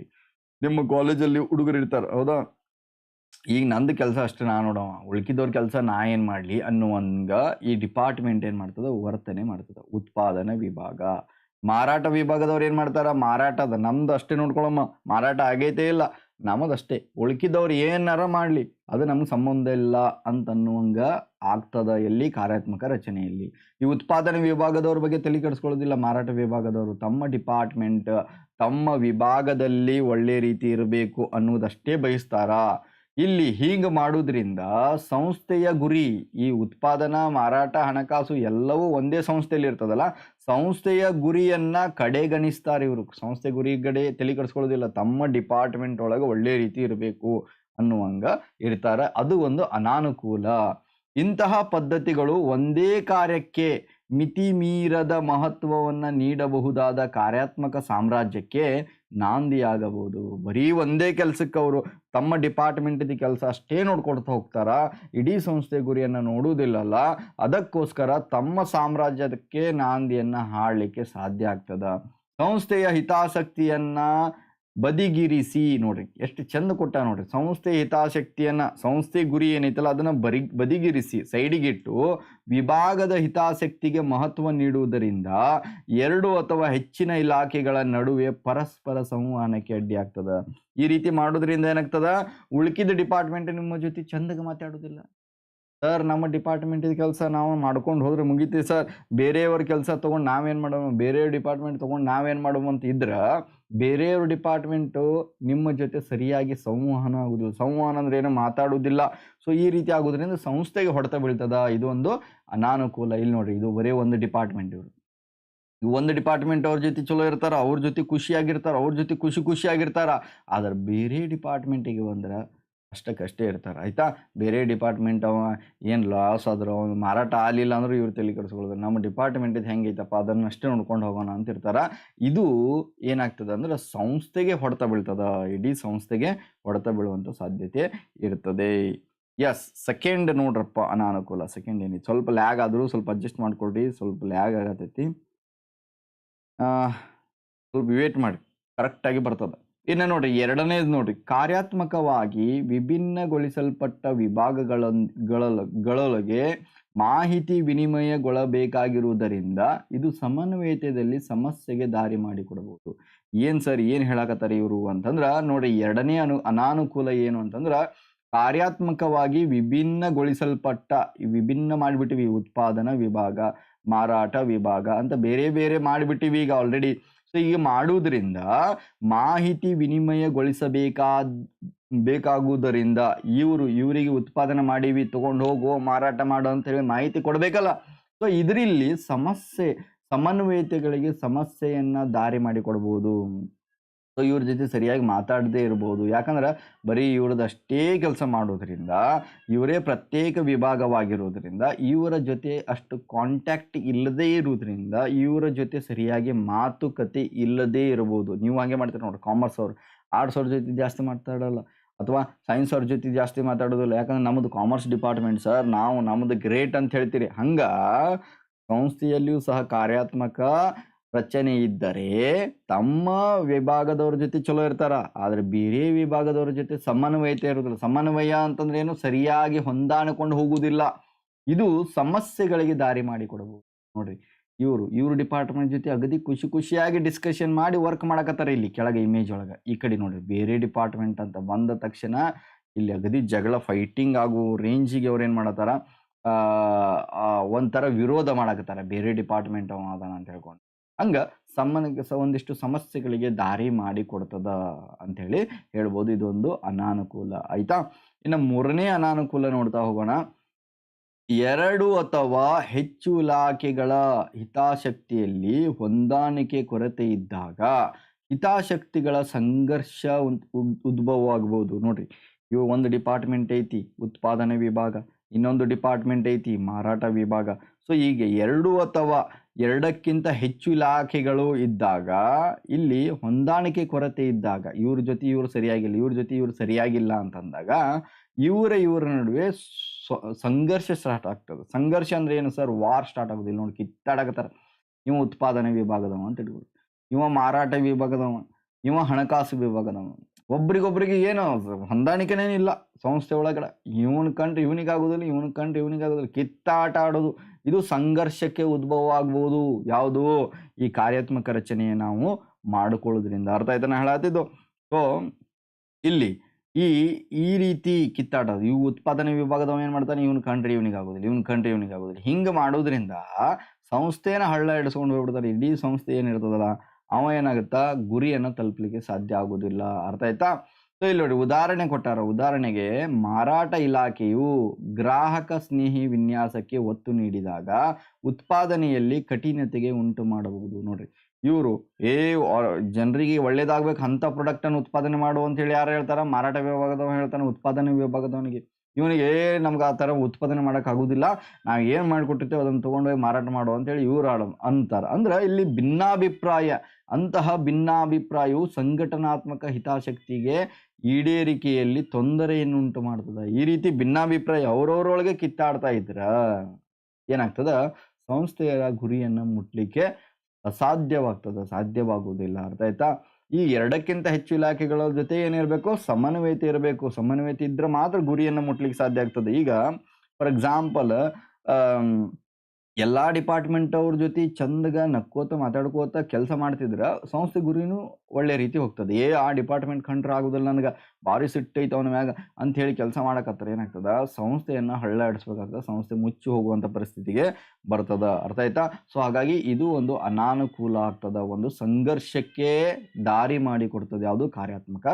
ನಿಮ್ಮ ಕಾಲೇಜಲ್ಲಿ ಹುಡುಗರು ಇರ್ತಾರೆ. ಹೌದಾ? ಈಗ ನಂದು ಕೆಲಸ ಅಷ್ಟೇ ನಾನು ನೋಡವ ಉಳ್ಕಿದವ್ರ ಕೆಲಸ ನಾ ಏನು ಮಾಡಲಿ ಅನ್ನುವಂಗ ಈ ಡಿಪಾರ್ಟ್ಮೆಂಟ್ ಏನು ಮಾಡ್ತದೆ? ವರ್ತನೆ ಮಾಡ್ತದ. ಉತ್ಪಾದನಾ ವಿಭಾಗ. ಮಾರಾಟ ವಿಭಾಗದವ್ರು ಏನು ಮಾಡ್ತಾರೆ? ಮಾರಾಟದ ನಮ್ದು ಅಷ್ಟೇ ನೋಡ್ಕೊಳಮ್ಮ. ಮಾರಾಟ ಆಗೈತೆ ಇಲ್ಲ. ನಮ್ಮದಷ್ಟೇ ಉಳ್ಕಿದವ್ರು ಏನಾರ ಮಾಡಲಿ, ಅದು ನಮ್ಗೆ ಸಂಬಂಧ ಇಲ್ಲ ಅಂತನ್ನುವಂಗ ಆಗ್ತದ ಎಲ್ಲಿ? ಕಾರ್ಯಾತ್ಮಕ ರಚನೆಯಲ್ಲಿ. ಈ ಉತ್ಪಾದನೆ ವಿಭಾಗದವ್ರ ಬಗ್ಗೆ ತಲೆ ಕೆಡಿಸ್ಕೊಳ್ಳೋದಿಲ್ಲ, ಮಾರಾಟ ವಿಭಾಗದವರು. ತಮ್ಮ ಡಿಪಾರ್ಟ್ಮೆಂಟ್ ತಮ್ಮ ವಿಭಾಗದಲ್ಲಿ ಒಳ್ಳೆ ರೀತಿ ಇರಬೇಕು ಅನ್ನೋದಷ್ಟೇ ಬಯಸ್ತಾರ? ಇಲ್ಲಿ ಹೀಗೆ ಮಾಡುವುದರಿಂದ ಸಂಸ್ಥೆಯ ಗುರಿ, ಈ ಉತ್ಪಾದನಾ, ಮಾರಾಟ, ಹಣಕಾಸು ಎಲ್ಲವೂ ಒಂದೇ ಸಂಸ್ಥೆಯಲ್ಲಿ ಇರ್ತದಲ್ಲ? ಸಂಸ್ಥೆಯ ಗುರಿಯನ್ನ ಕಡೆಗಣಿಸ್ತಾರೆ ಇವರು. ಸಂಸ್ಥೆ ಗುರಿ ಕಡೆ ತಲೆ ಕೆಡಿಸ್ಕೊಳ್ಳೋದಿಲ್ಲ ತಮ್ಮ ಡಿಪಾರ್ಟ್ಮೆಂಟ್ ಒಳಗೆ ಒಳ್ಳೆ ರೀತಿ ಇರಬೇಕು ಅನ್ನುವಂಗ ಇರ್ತಾರೆ. ಅದು ಒಂದು ಅನಾನುಕೂಲ. ಇಂತಹ ಪದ್ಧತಿಗಳು ಒಂದೇ ಕಾರ್ಯಕ್ಕೆ ಮಿತಿ ಮೀರದ ಮಹತ್ವವನ್ನು ನೀಡಬಹುದಾದ ಕಾರ್ಯಾತ್ಮಕ ಸಾಮ್ರಾಜ್ಯಕ್ಕೆ ನಾಂದಿಯಾಗಬಹುದು ಬರೀ ಒಂದೇ ಕೆಲಸಕ್ಕೆ ಅವರು ತಮ್ಮ ಡಿಪಾರ್ಟ್ಮೆಂಟಿದ ಕೆಲಸ ಅಷ್ಟೇ ನೋಡ್ಕೊಡ್ತಾ ಹೋಗ್ತಾರ, ಇಡೀ ಸಂಸ್ಥೆ ಗುರಿಯನ್ನು ನೋಡುವುದಿಲ್ಲಲ್ಲ, ಅದಕ್ಕೋಸ್ಕರ ತಮ್ಮ ಸಾಮ್ರಾಜ್ಯಕ್ಕೆ ನಾಂದಿಯನ್ನ ಹಾಡಲಿಕ್ಕೆ ಸಾಧ್ಯ ಆಗ್ತದ. ಸಂಸ್ಥೆಯ ಹಿತಾಸಕ್ತಿಯನ್ನ ಬದಿಗಿರಿಸಿ ನೋಡ್ರಿ, ಎಷ್ಟು ಚಂದ ಕೊಟ್ಟ ನೋಡ್ರಿ. ಸಂಸ್ಥೆ ಹಿತಾಸಕ್ತಿಯನ್ನ, ಸಂಸ್ಥೆ ಗುರಿ ಏನೈತಲ್ಲ, ಅದನ್ನ ಬರಿ ಬದಿಗಿರಿಸಿ ಸೈಡಿಗಿಟ್ಟು ವಿಭಾಗದ ಹಿತಾಸಕ್ತಿಗೆ ಮಹತ್ವ ನೀಡುವುದರಿಂದ ಎರಡು ಅಥವಾ ಹೆಚ್ಚಿನ ಇಲಾಖೆಗಳ ನಡುವೆ ಪರಸ್ಪರ ಸಂವಹನಕ್ಕೆ ಅಡ್ಡಿ ಆಗ್ತದ. ಈ ರೀತಿ ಮಾಡೋದ್ರಿಂದ ಏನಾಗ್ತದ? ಉಳ್ಕಿದ ಡಿಪಾರ್ಟ್ಮೆಂಟ್ ನಿಮ್ಮ ಜೊತೆ ಚಂದಗೆ ಮಾತಾಡೋದಿಲ್ಲ. ಸರ್ ನಮ್ಮ ಡಿಪಾರ್ಟ್ಮೆಂಟಿದ ಕೆಲಸ ನಾವು ಮಾಡ್ಕೊಂಡು ಹೋದ್ರೆ ಮುಗಿತೀವಿ ಸರ್ ಬೇರೆಯವ್ರ ಕೆಲಸ ತೊಗೊಂಡು ನಾವೇನು ಮಾಡೋಣ? ಬೇರೆಯವ್ರ ಡಿಪಾರ್ಟ್ಮೆಂಟ್ ತೊಗೊಂಡು ನಾವೇನು ಮಾಡೋಣ ಅಂತ ಇದ್ರೆ ಬೇರೆಯವ್ರ ಡಿಪಾರ್ಟ್ಮೆಂಟು ನಿಮ್ಮ ಜೊತೆ ಸರಿಯಾಗಿ ಸಂವಹನ ಆಗುವುದು ಸಂವಹನ ಅಂದ್ರೆ ಏನು ಮಾತಾಡುವುದಿಲ್ಲ ಸೊ ಈ ರೀತಿ ಆಗೋದ್ರಿಂದ ಸಂಸ್ಥೆಗೆ ಹೊಡೆತ ಬೀಳ್ತದ? ಇದು ಒಂದು ಅನಾನುಕೂಲ. ಇಲ್ಲಿ ನೋಡ್ರಿ, ಇದು ಬರೀ ಒಂದು ಡಿಪಾರ್ಟ್ಮೆಂಟ್ ಇವರು. ಈ ಒಂದು ಡಿಪಾರ್ಟ್ಮೆಂಟ್ ಅವ್ರ ಜೊತೆ ಚಲೋ ಇರ್ತಾರ, ಅವ್ರ ಜೊತೆ ಖುಷಿಯಾಗಿರ್ತಾರ, ಅವ್ರ ಜೊತೆ ಖುಷಿ ಖುಷಿಯಾಗಿರ್ತಾರ. ಆದ್ರೆ ಬೇರೆ ಡಿಪಾರ್ಟ್ಮೆಂಟಿಗೆ ಬಂದ್ರೆ ಅಷ್ಟಕ್ಕಷ್ಟೇ ಇರ್ತಾರೆ. ಆಯಿತಾ? ಬೇರೆ ಡಿಪಾರ್ಟ್ಮೆಂಟ್ ಅವ, ಏನು ಲಾಸ್ ಆದರೂ ಅವ್ನು ಮಾರಾಟ ಆಗಲಿಲ್ಲ ಅಂದರೂ ಇವ್ರು ತಲೆ ಕೆಡಿಸ್ಕೊಳ್ಳೋದು ನಮ್ಮ ಡಿಪಾರ್ಟ್ಮೆಂಟಿದ್ದು ಹೆಂಗೈತಪ್ಪ? ಅದನ್ನಷ್ಟೇ ನೋಡ್ಕೊಂಡು ಹೋಗೋಣ ಅಂತ ಇರ್ತಾರ. ಇದು ಏನಾಗ್ತದೆ ಅಂದ್ರೆ ಸಂಸ್ಥೆಗೆ ಹೊಡೆತ ಬೀಳ್ತದ. ಇಡೀ ಸಂಸ್ಥೆಗೆ ಹೊಡೆತ ಬೀಳುವಂಥ ಸಾಧ್ಯತೆ ಇರ್ತದೆ. ಎಸ್ ಸೆಕೆಂಡ್ ನೋಡ್ರಪ್ಪ ಅನಾನುಕೂಲ. ಸೆಕೆಂಡ್ ಏನಿದೆ ಸ್ವಲ್ಪ ಲ್ಯಾಗ್ ಆದರೂ ಸ್ವಲ್ಪ ಅಡ್ಜಸ್ಟ್ ಮಾಡ್ಕೊಳ್ರಿ. ಸ್ವಲ್ಪ ಲ್ಯಾಗ್ ಆಗತೈತಿ. ಸ್ವಲ್ಪ ವೇಟ್ ಮಾಡಿ. ಕರೆಕ್ಟಾಗಿ ಬರ್ತದೆ. ಇನ್ನು ನೋಡ್ರಿ ಎರಡನೇದು ನೋಡ್ರಿ ಕಾರ್ಯಾತ್ಮಕವಾಗಿ ವಿಭಿನ್ನಗೊಳಿಸಲ್ಪಟ್ಟ ವಿಭಾಗಗಳೊಳಗೆ ಮಾಹಿತಿ ವಿನಿಮಯಗೊಳ್ಳಬೇಕಾಗಿರುವುದರಿಂದ ಇದು ಸಮನ್ವಯತೆಯಲ್ಲಿ ಸಮಸ್ಯೆಗೆ ದಾರಿ ಮಾಡಿಕೊಡಬಹುದು. ಏನ್ ಸರ್, ಏನು ಹೇಳಕತ್ತಾರೆ ಇವರು ಅಂತಂದ್ರೆ ನೋಡ್ರಿ ಎರಡನೇ ಅನು, ಅನಾನುಕೂಲ ಏನು ಅಂತಂದ್ರೆ, ಕಾರ್ಯಾತ್ಮಕವಾಗಿ ವಿಭಿನ್ನಗೊಳಿಸಲ್ಪಟ್ಟ, ವಿಭಿನ್ನ ಮಾಡಿಬಿಟ್ಟಿವಿ, ಉತ್ಪಾದನಾ ವಿಭಾಗ, ಮಾರಾಟ ವಿಭಾಗ ಅಂತ ಬೇರೆ ಬೇರೆ ಮಾಡಿಬಿಟ್ಟಿವಿ ಈಗ ಆಲ್ರೆಡಿ ಸೊ ಈಗ ಮಾಡುವುದರಿಂದ ಮಾಹಿತಿ ವಿನಿಮಯಗೊಳಿಸಬೇಕಾದ, ಬೇಕಾಗುವುದರಿಂದ ಇವರು, ಇವರಿಗೆ ಉತ್ಪಾದನೆ ಮಾಡಿವಿ, ತಗೊಂಡು ಹೋಗೋ, ಮಾರಾಟ ಮಾಡು ಅಂತ ಹೇಳಿ ಮಾಹಿತಿ ಕೊಡಬೇಕಲ್ಲ. ಸೊ ಇದರಲ್ಲಿ ಸಮಸ್ಯೆ, ಸಮನ್ವಯತೆಗಳಿಗೆ ಸಮಸ್ಯೆಯನ್ನು ದಾರಿ ಮಾಡಿಕೊಡ್ಬೋದು. ಇವ್ರ ಜೊತೆ ಸರಿಯಾಗಿ ಮಾತಾಡದೇ ಇರ್ಬೋದು. ಯಾಕಂದ್ರೆ ಬರೀ ಇವ್ರದ್ದು ಅಷ್ಟೇ ಕೆಲಸ ಮಾಡೋದ್ರಿಂದ, ಇವರೇ ಪ್ರತ್ಯೇಕ ವಿಭಾಗವಾಗಿರೋದ್ರಿಂದ, ಇವರ ಜೊತೆ ಅಷ್ಟು ಕಾಂಟ್ಯಾಕ್ಟ್ ಇಲ್ಲದೇ ಇರೋದ್ರಿಂದ, ಇವರ ಜೊತೆ ಸರಿಯಾಗಿ ಮಾತುಕತೆ ಇಲ್ಲದೇ ಇರ್ಬೋದು. ನೀವು ಹಾಗೆ ಮಾಡ್ತೀರಿ ನೋಡಿ ಕಾಮರ್ಸ್ ಅವರು. ಆರ್ಟ್ಸ್ ಅವ್ರ ಜೊತೆ ಜಾಸ್ತಿ ಮಾತಾಡಲ್ಲ. ಅಥವಾ ಸೈನ್ಸ್ ಅವ್ರ ಜೊತೆ ಜಾಸ್ತಿ ಮಾತಾಡೋದಿಲ್ಲ. ಯಾಕಂದ್ರೆ ನಮ್ಮದು ಕಾಮರ್ಸ್ ಡಿಪಾರ್ಟ್ಮೆಂಟ್ ಸರ್ ನಾವು ನಮ್ಮದು ಗ್ರೇಟ್ ಅಂತ ಹೇಳ್ತೀರಿ. ಹಂಗೆ ಸಂಸ್ಥೆಯಲ್ಲಿಯೂ ಸಹ ಕಾರ್ಯಾತ್ಮಕ ರಚನೆ ಇದ್ದರೆ ತಮ್ಮ ವಿಭಾಗದವ್ರ ಜೊತೆ ಚಲೋ ಇರ್ತಾರ. ಆದ್ರೆ ಬೇರೆ ವಿಭಾಗದವ್ರ ಜೊತೆ ಸಮನ್ವಯತೆ ಇರೋದಿಲ್ಲ. ಸಮನ್ವಯ ಅಂತಂದ್ರೆ ಏನು? ಸರಿಯಾಗಿ ಹೊಂದಾಣಿಕೊಂಡು ಹೋಗುವುದಿಲ್ಲ. ಇದು ಸಮಸ್ಯೆಗಳಿಗೆ ದಾರಿ ಮಾಡಿಕೊಡಬಹುದು ನೋಡ್ರಿ, ಇವರು, ಇವ್ರ ಡಿಪಾರ್ಟ್ಮೆಂಟ್ ಜೊತೆ ಅಗದಿ ಖುಷಿ ಖುಷಿಯಾಗಿ ಡಿಸ್ಕಷನ್ ಮಾಡಿ ವರ್ಕ್ ಮಾಡಕತ್ತಾರ ಇಲ್ಲಿ ಕೆಳಗೆ ಇಮೇಜ್ ಒಳಗೆ. ಈ ಕಡೆ ನೋಡ್ರಿ, ಬೇರೆ ಡಿಪಾರ್ಟ್ಮೆಂಟ್ ಅಂತ ಬಂದ ತಕ್ಷಣ ಇಲ್ಲಿ ಅಗದಿ ಜಗಳ ಫೈಟಿಂಗ್ ಆಗೋ ರೇಂಜಿಗೆ ಅವ್ರು ಏನು ಮಾಡತ್ತಾರ? ಒಂಥರ ವಿರೋಧ ಮಾಡಕತ್ತಾರ. ಬೇರೆ ಡಿಪಾರ್ಟ್ಮೆಂಟ್ ಅವ ಅದಾನ ಅಂತ ಹೇಳ್ಕೊಂಡು. ಹಂಗ ಸಮ್ಮನ ಒಂದಿಷ್ಟು ಸಮಸ್ಯೆಗಳಿಗೆ ದಾರಿ ಮಾಡಿ ಕೊಡ್ತದ ಅಂತ ಹೇಳಿ ಹೇಳ್ಬೋದು. ಇದೊಂದು ಅನಾನುಕೂಲ. ಆಯ್ತಾ? ಇನ್ನು ಮೂರನೇ ಅನಾನುಕೂಲ ನೋಡ್ತಾ ಹೋಗೋಣ. ಎರಡು ಅಥವಾ ಹೆಚ್ಚು ಇಲಾಖೆಗಳ ಹಿತಾಸಕ್ತಿಯಲ್ಲಿ ಹೊಂದಾಣಿಕೆ ಕೊರತೆ ಇದ್ದಾಗ ಹಿತಾಸಕ್ತಿಗಳ ಸಂಘರ್ಷ ಉದ್- ಉದ್- ಉದ್ಭವ ಆಗ್ಬೋದು. ನೋಡ್ರಿ, ಇವು ಒಂದು ಡಿಪಾರ್ಟ್ಮೆಂಟ್ ಐತಿ, ಉತ್ಪಾದನೆ ವಿಭಾಗ. ಇನ್ನೊಂದು ಡಿಪಾರ್ಟ್ಮೆಂಟ್ ಐತಿ, ಮಾರಾಟ ವಿಭಾಗ. ಸೊ, ಹೀಗೆ ಎರಡು ಅಥವಾ ಎರಡಕ್ಕಿಂತ ಹೆಚ್ಚು ಇಲಾಖೆಗಳು ಇದ್ದಾಗ, ಇಲ್ಲಿ ಹೊಂದಾಣಿಕೆ ಕೊರತೆ ಇದ್ದಾಗ, ಇವ್ರ ಜೊತೆ ಇವರು ಸರಿಯಾಗಿಲ್ಲ, ಇವ್ರ ಜೊತೆ ಇವರು ಸರಿಯಾಗಿಲ್ಲ ಅಂತಂದಾಗ, ಇವರ ಇವರ ನಡುವೆ ಸಂಘರ್ಷ ಸ್ಟಾರ್ಟ್ ಆಗ್ತದೆ. ಸಂಘರ್ಷ ಅಂದ್ರೆ ಏನು ಸರ್? ವಾರ್ ಸ್ಟಾರ್ಟ್ ಆಗೋದಿಲ್ಲ ನೋಡಿ ಕಿತ್ತಾಡಕತ್ತಾರ. ಇವ ಉತ್ಪಾದನೆ ವಿಭಾಗದವ ಅಂತ ಇಟ್ಕೊಳ್ಳಿ ಇವ ಮಾರಾಟ ವಿಭಾಗದವ. ಇವ ಹಣಕಾಸು ವಿಭಾಗದವ. ಒಬ್ರಿಗೊಬ್ರಿಗೆ ಏನು ಹೊಂದಾಣಿಕೆನೇ ಇಲ್ಲ ಸಂಸ್ಥೆ ಒಳಗಡೆ. ಇವನ್ ಕಂಡು ಇವನಿಗೆ ಆಗೋದಿಲ್ಲ ಇವನ್ ಕಂಡ್ರೆ ಇವನಿಗೆ ಆಗೋದಿಲ್ಲ ಕಿತ್ತಾಟ ಆಡೋದು, ಇದು ಸಂಘರ್ಷಕ್ಕೆ ಉದ್ಭವ ಆಗ್ಬೋದು. ಯಾವುದು? ಈ ಕಾರ್ಯಾತ್ಮಕ ರಚನೆಯ ನಾವು ಮಾಡಿಕೊಳ್ಳೋದ್ರಿಂದ. ಅರ್ಥ ಆಯ್ತಾನ ಹೇಳತ್ತಿದ್ದು? ಸೊ, ಇಲ್ಲಿ ಈ ಈ ರೀತಿ ಕಿತ್ತಾಟ ಇವು ಉತ್ಪಾದನೆ ವಿಭಾಗದವ ಏನು ಮಾಡ್ತಾನೆ? ಇವನ್ ಕಂಡ್ರೆ ಇವನಿಗೆ ಆಗೋದಿಲ್ಲ ಇವನ್ ಕಂಡ್ರೆ ಇವನಿಗೆ ಆಗೋದಿಲ್ಲ ಹಿಂಗ ಮಾಡೋದ್ರಿಂದ ಸಂಸ್ಥೆನ ಹಳ್ಳ ಇಡಿಸ್ಕೊಂಡು ಹೋಗ್ಬಿಡ್ತಾರೆ. ಇಡೀ ಸಂಸ್ಥೆ ಏನಿರ್ತದಲ್ಲ ಅವ ಏನಾಗುತ್ತಾ? ಗುರಿಯನ್ನು ತಲುಪಲಿಕ್ಕೆ ಸಾಧ್ಯ ಆಗೋದಿಲ್ಲ. ಅರ್ಥ ಆಯ್ತಾ? ಸೊ ಇಲ್ಲಿ ನೋಡಿ ಉದಾಹರಣೆ ಕೊಟ್ಟಾರ. ಉದಾಹರಣೆಗೆ ಮಾರಾಟ ಇಲಾಖೆಯು ಗ್ರಾಹಕ ಸ್ನೇಹಿ ವಿನ್ಯಾಸಕ್ಕೆ ಒತ್ತು ನೀಡಿದಾಗ ಉತ್ಪಾದನೆಯಲ್ಲಿ ಕಠಿಣತೆಗೆ ಉಂಟು ಮಾಡಬಹುದು. ನೋಡ್ರಿ, ಇವರು, ಏ ಜನರಿಗೆ ಒಳ್ಳೇದಾಗ್ಬೇಕು ಅಂತ ಪ್ರಾಡಕ್ಟ್ ಅನ್ನು ಉತ್ಪಾದನೆ ಮಾಡು ಅಂತ ಹೇಳಿ ಯಾರು ಹೇಳ್ತಾರ? ಮಾರಾಟ ವಿಭಾಗದವ ಹೇಳ್ತಾನೆ, ಉತ್ಪಾದನೆ ವಿಭಾಗದವನಿಗೆ. ಇವನಿಗೆ ನಮ್ಗೆ ಆ ಥರ ಉತ್ಪಾದನೆ ಮಾಡೋಕ್ಕಾಗೋದಿಲ್ಲ ನಾವು ಏನು ಮಾಡಿಕೊಟ್ಟಿರ್ತೇವೆ ಅದನ್ನು ತೊಗೊಂಡೋಗಿ ಮಾರಾಟ ಮಾಡು ಅಂತೇಳಿ ಇವ್ರು ಆಡ, ಅಂತಾರೆ. ಅಂದ್ರೆ ಇಲ್ಲಿ ಭಿನ್ನಾಭಿಪ್ರಾಯ. ಅಂತಹ ಭಿನ್ನಾಭಿಪ್ರಾಯವು ಸಂಘಟನಾತ್ಮಕ ಹಿತಾಸಕ್ತಿಗೆ ಈಡೇರಿಕೆಯಲ್ಲಿ ತೊಂದರೆಯನ್ನು ಉಂಟು ಮಾಡ್ತದೆ. ಈ ರೀತಿ ಭಿನ್ನಾಭಿಪ್ರಾಯ ಅವ್ರವ್ರೊಳಗೆ ಕಿತ್ತಾಡ್ತಾ ಇದ್ರ ಏನಾಗ್ತದ? ಸಂಸ್ಥೆಯ ಗುರಿಯನ್ನು ಮುಟ್ಲಿಕ್ಕೆ ಅಸಾಧ್ಯವಾಗ್ತದೆ. ಸಾಧ್ಯವಾಗುವುದಿಲ್ಲ ಅರ್ಥ ಆಯ್ತಾ? ಈ ಎರಡಕ್ಕಿಂತ ಹೆಚ್ಚು ಇಲಾಖೆಗಳ ಜೊತೆ ಏನಿರಬೇಕು ಸಮನ್ವಯತೆ ಇರಬೇಕು. ಸಮನ್ವಯತೆ ಇದ್ರೆ ಮಾತ್ರ ಗುರಿಯನ್ನು ಮುಟ್ಲಿಕ್ಕೆ ಸಾಧ್ಯ ಆಗ್ತದೆ. ಈಗ ಫಾರ್ ಎಕ್ಸಾಂಪಲ್ ಎಲ್ಲಾ ಡಿಪಾರ್ಟ್ಮೆಂಟ್ ಅವ್ರ ಜೊತೆ ಚಂದಗ ನಕ್ಕೋತ ಮಾತಾಡ್ಕೋತ ಕೆಲಸ ಮಾಡ್ತಿದ್ರ, ಸಂಸ್ಥೆ ಗುರಿನೂ ಒಳ್ಳೆ ರೀತಿ ಹೋಗ್ತದೆ. ಏ, ಆ ಡಿಪಾರ್ಟ್ಮೆಂಟ್ ಕಂಡ್ರೆ ಆಗುದಿಲ್ಲ ನನಗೆ, ಭಾರಿ ಸಿಟ್ಟೈತೆ ಅವನ ಮ್ಯಾಗ ಹೇಳಿ ಕೆಲಸ ಮಾಡಕತ್ತಾರ ಏನಾಗ್ತದ? ಸಂಸ್ಥೆಯನ್ನ ಹಳ್ಳ ಹಿಡಿಸ್ಬೇಕಾಗ್ತದೆ ಸಂಸ್ಥೆ ಮುಚ್ಚಿ ಹೋಗುವಂತ ಪರಿಸ್ಥಿತಿಗೆ ಬರ್ತದ. ಅರ್ಥ ಆಯ್ತಾ? ಸೊ ಹಾಗಾಗಿ ಇದು ಒಂದು ಅನಾನುಕೂಲ ಆಗ್ತದ, ಒಂದು ಸಂಘರ್ಷಕ್ಕೆ ದಾರಿ ಮಾಡಿ ಕೊಡ್ತದೆ ಯಾವುದು ಕಾರ್ಯಾತ್ಮಕ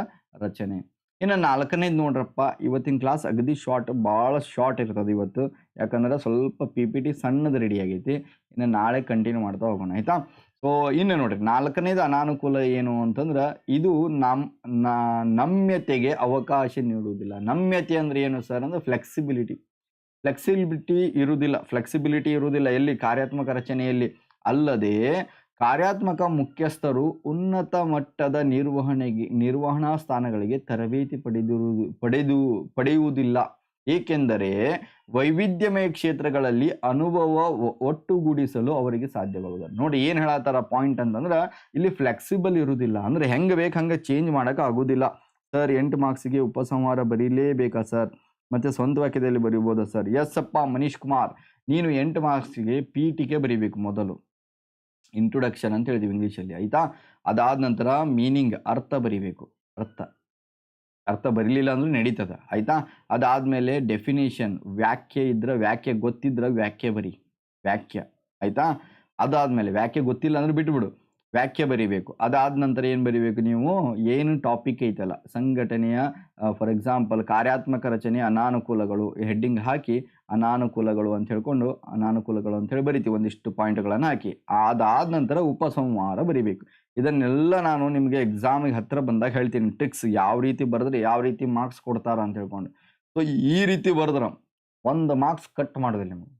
ರಚನೆ. ಇನ್ನು ನಾಲ್ಕನೇದು ನೋಡ್ರಪ್ಪ, ಇವತ್ತಿನ ಕ್ಲಾಸ್ ಅಗದಿ ಶಾರ್ಟ್ ಭಾಳ ಶಾರ್ಟ್ ಇರ್ತದೆ ಇವತ್ತು. ಯಾಕಂದ್ರೆ ಸ್ವಲ್ಪ ಪಿ ಪಿ ಟಿ ಸಣ್ಣದು ರೆಡಿ ಆಗೈತಿ. ಇನ್ನು ನಾಳೆ ಕಂಟಿನ್ಯೂ ಮಾಡ್ತಾ ಹೋಗೋಣ, ಆಯ್ತಾ? ಸೊ ಇನ್ನು ನೋಡಿರಿ, ನಾಲ್ಕನೇದು ಅನಾನುಕೂಲ ಏನು ಅಂತಂದ್ರೆ, ಇದು ನಮ್ಮ ನಮ್ಯತೆಗೆ ಅವಕಾಶ ನೀಡುವುದಿಲ್ಲ. ನಮ್ಯತೆ ಅಂದ್ರೆ ಏನು ಸರ್ ಅಂದ್ರೆ ಫ್ಲೆಕ್ಸಿಬಿಲಿಟಿ ಫ್ಲೆಕ್ಸಿಬಿಲಿಟಿ ಇರುವುದಿಲ್ಲ. ಫ್ಲೆಕ್ಸಿಬಿಲಿಟಿ ಇರುವುದಿಲ್ಲ. ಎಲ್ಲಿ? ಕಾರ್ಯಾತ್ಮಕ ರಚನೆಯಲ್ಲಿ ಅಲ್ಲದೆ, ಕಾರ್ಯಾತ್ಮಕ ಮುಖ್ಯಸ್ಥರು ಉನ್ನತ ಮಟ್ಟದ ನಿರ್ವಹಣೆಗೆ, ನಿರ್ವಹಣಾ ಸ್ಥಾನಗಳಿಗೆ ತರಬೇತಿ ಪಡೆದಿರುವುದು, ಪಡೆದು, ಪಡೆಯುವುದಿಲ್ಲ. ಏಕೆಂದರೆ ವೈವಿಧ್ಯಮಯ ಕ್ಷೇತ್ರಗಳಲ್ಲಿ ಅನುಭವ ಒಟ್ಟುಗೂಡಿಸಲು ಅವರಿಗೆ ಸಾಧ್ಯವಾಗುದ ನೋಡಿ ಏನು ಹೇಳತ್ತಾರ ಪಾಯಿಂಟ್ ಅಂತಂದ್ರೆ ಇಲ್ಲಿ ಫ್ಲೆಕ್ಸಿಬಲ್ ಇರುವುದಿಲ್ಲ ಅಂದ್ರೆ ಹೆಂಗೆ ಬೇಕು ಹಂಗೆ ಚೇಂಜ್ ಮಾಡಕ್ ಆಗೋದಿಲ್ಲ. ಸರ್, ಎಂಟು ಮಾರ್ಕ್ಸಿಗೆ ಉಪಸಂಹಾರ ಬರೀಲೇಬೇಕಾ ಸರ್? ಮತ್ತೆ ಸ್ವಂತ ವಾಕ್ಯದಲ್ಲಿ ಬರೀಬೋದಾ ಸರ್. ಎಸ್ ಅಪ್ಪ ಮನೀಶ್ ಕುಮಾರ್, ನೀನು ಎಂಟು ಮಾರ್ಕ್ಸಿಗೆ ಪಿ ಟಿಗೆ ಬರೀಬೇಕು ಮೊದಲು. ಇಂಟ್ರೊಡಕ್ಷನ್ ಅಂತ ಹೇಳಿದ್ವಿ ಇಂಗ್ಲೀಷಲ್ಲಿ ಆಯ್ತಾ? ಅದಾದ ನಂತರ ಮೀನಿಂಗ್ ಅರ್ಥ ಬರಿಬೇಕು. ಅರ್ಥ. ಅರ್ಥ ಬರಲಿಲ್ಲ ಅಂದ್ರೆ ನಡೀತದೆ, ಆಯಿತಾ? ಅದಾದಮೇಲೆ ಡೆಫಿನೇಷನ್ ವ್ಯಾಖ್ಯೆ ಇದ್ರೆ ವ್ಯಾಖ್ಯೆ, ಗೊತ್ತಿದ್ರೆ ವ್ಯಾಖ್ಯೆ ಬರಿ, ವ್ಯಾಖ್ಯ, ಆಯಿತಾ? ಅದಾದಮೇಲೆ ವ್ಯಾಖ್ಯೆ ಗೊತ್ತಿಲ್ಲ ಅಂದ್ರೆ ಬಿಟ್ಬಿಡು, ವ್ಯಾಖ್ಯೆ ಬರಿಬೇಕು. ಅದಾದ ನಂತರ ಏನು ಬರಿಬೇಕು ನೀವು? ಏನು ಟಾಪಿಕ್ ಐತಲ್ಲ, ಸಂಘಟನೆಯ ಫಾರ್ ಎಕ್ಸಾಂಪಲ್ ಕಾರ್ಯಾತ್ಮಕ ರಚನೆಯ ಅನಾನುಕೂಲಗಳು ಹೆಡ್ಡಿಂಗ್ ಹಾಕಿ, ಅನಾನುಕೂಲಗಳು ಅಂತ ಹೇಳ್ಕೊಂಡು, ಅನಾನುಕೂಲಗಳು ಅಂತ ಹೇಳಿ ಬರಿತೀವಿ ಒಂದಿಷ್ಟು ಪಾಯಿಂಟ್ಗಳನ್ನು ಹಾಕಿ. ಅದಾದ ನಂತರ ಉಪಸಂಹಾರ ಬರಿಬೇಕು. ಇದನ್ನೆಲ್ಲ ನಾನು ನಿಮಗೆ ಎಕ್ಸಾಮಿಗೆ ಹತ್ತಿರ ಬಂದಾಗ ಹೇಳ್ತೀನಿ. ಟ್ರಿಕ್ಸ್ ಯಾವ ರೀತಿ ಬರೆದ್ರೆ ಯಾವ ರೀತಿ ಮಾರ್ಕ್ಸ್ ಕೊಡ್ತಾರ ಅಂತ ಹೇಳ್ಕೊಂಡು. ಸೊ ಈ ರೀತಿ ಬರೆದ್ರೆ ಒಂದು ಮಾರ್ಕ್ಸ್ ಕಟ್ ಮಾಡೋದಿಲ್ಲ ನಿಮಗೆ.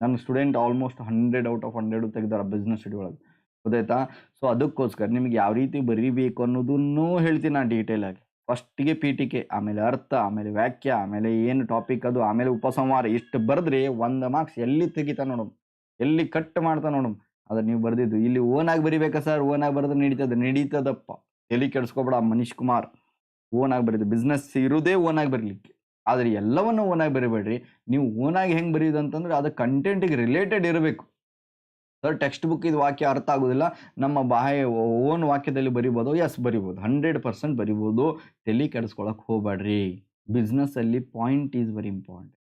ನನ್ನ student almost hundred out of hundred ತೆಗ್ದಾರ ಬಿಸ್ನೆಸ್ ಸ್ಟಡಿ ಒಳಗೆ. ಗೊತ್ತಾಯ್ತಾ? ಸೊ ಅದಕ್ಕೋಸ್ಕರ ನಿಮ್ಗೆ ಯಾವ ರೀತಿ ಬರಿಬೇಕು ಅನ್ನೋದನ್ನೂ ಹೇಳ್ತೀನಿ ನಾನು ಡೀಟೇಲ್ ಆಗಿ. ಫಸ್ಟಿಗೆ ಕೆ ಆಮೇಲೆ ಅರ್ಥ, ಆಮೇಲೆ ವ್ಯಾಖ್ಯ, ಆಮೇಲೆ ಏನು ಟಾಪಿಕ್ ಅದು, ಆಮೇಲೆ ಉಪಸಂಹಾರ, ಇಷ್ಟು ಬರೆದ್ರಿ ಒಂದು ಮಾರ್ಕ್ಸ್ ಎಲ್ಲಿ ತೆಗಿತಾ ನೋಡಮ್ ಎಲ್ಲಿ ಕಟ್ ಮಾಡ್ತಾ ನೋಡಮ್ ಅದ್ರ ನೀವು ಬರ್ದಿದ್ದು. ಇಲ್ಲಿ ಓನಾಗಿ ಬರಿಬೇಕಾ ಸರ್? ಓನಾಗಿ ಬರೆದ್ರೆ ನಡೀತದೆ. ನಡೀತದಪ್ಪ. ಎಲ್ಲಿ ಕೆಡಿಸ್ಕೊಬೇಡ ಮನೀಶ್ ಕುಮಾರ್. ಓನಾಗಿ ಬರೀದು. ಬಿಸ್ನೆಸ್ ಇರುವುದೇ ಓನಾಗಿ ಬರೀಲಿಕ್ಕೆ. ಆದರೆ ಎಲ್ಲವನ್ನು ಓನಾಗಿ ಬರಿಬೇಡ್ರಿ. ನೀವು ಓನಾಗಿ ಹೆಂಗೆ ಬರೆಯೋದು ಅಂತಂದ್ರೆ ಅದು ಕಂಟೆಂಟಿಗೆ ರಿಲೇಟೆಡ್ ಇರಬೇಕು. ಸರ್ ಟೆಕ್ಸ್ಟ್ ಬುಕ್ ಇದು ವಾಕ್ಯ ಅರ್ಥ ಆಗೋದಿಲ್ಲ. ನಮ್ಮ ಬಾಹ್ಯ ಓನ್ ವಾಕ್ಯದಲ್ಲಿ ಬರಿಬೋದು. ಎಸ್ ಬರಿಬೋದು. ಹಂಡ್ರೆಡ್ ಪರ್ಸೆಂಟ್ ಬರಿಬೋದು. ತಲೆ ಕೆಡಿಸ್ಕೊಳಕ್ಕೆ ಹೋಗ್ಬೇಡ್ರಿ ಬಿಸ್ನೆಸ್ಸಲ್ಲಿ point is very important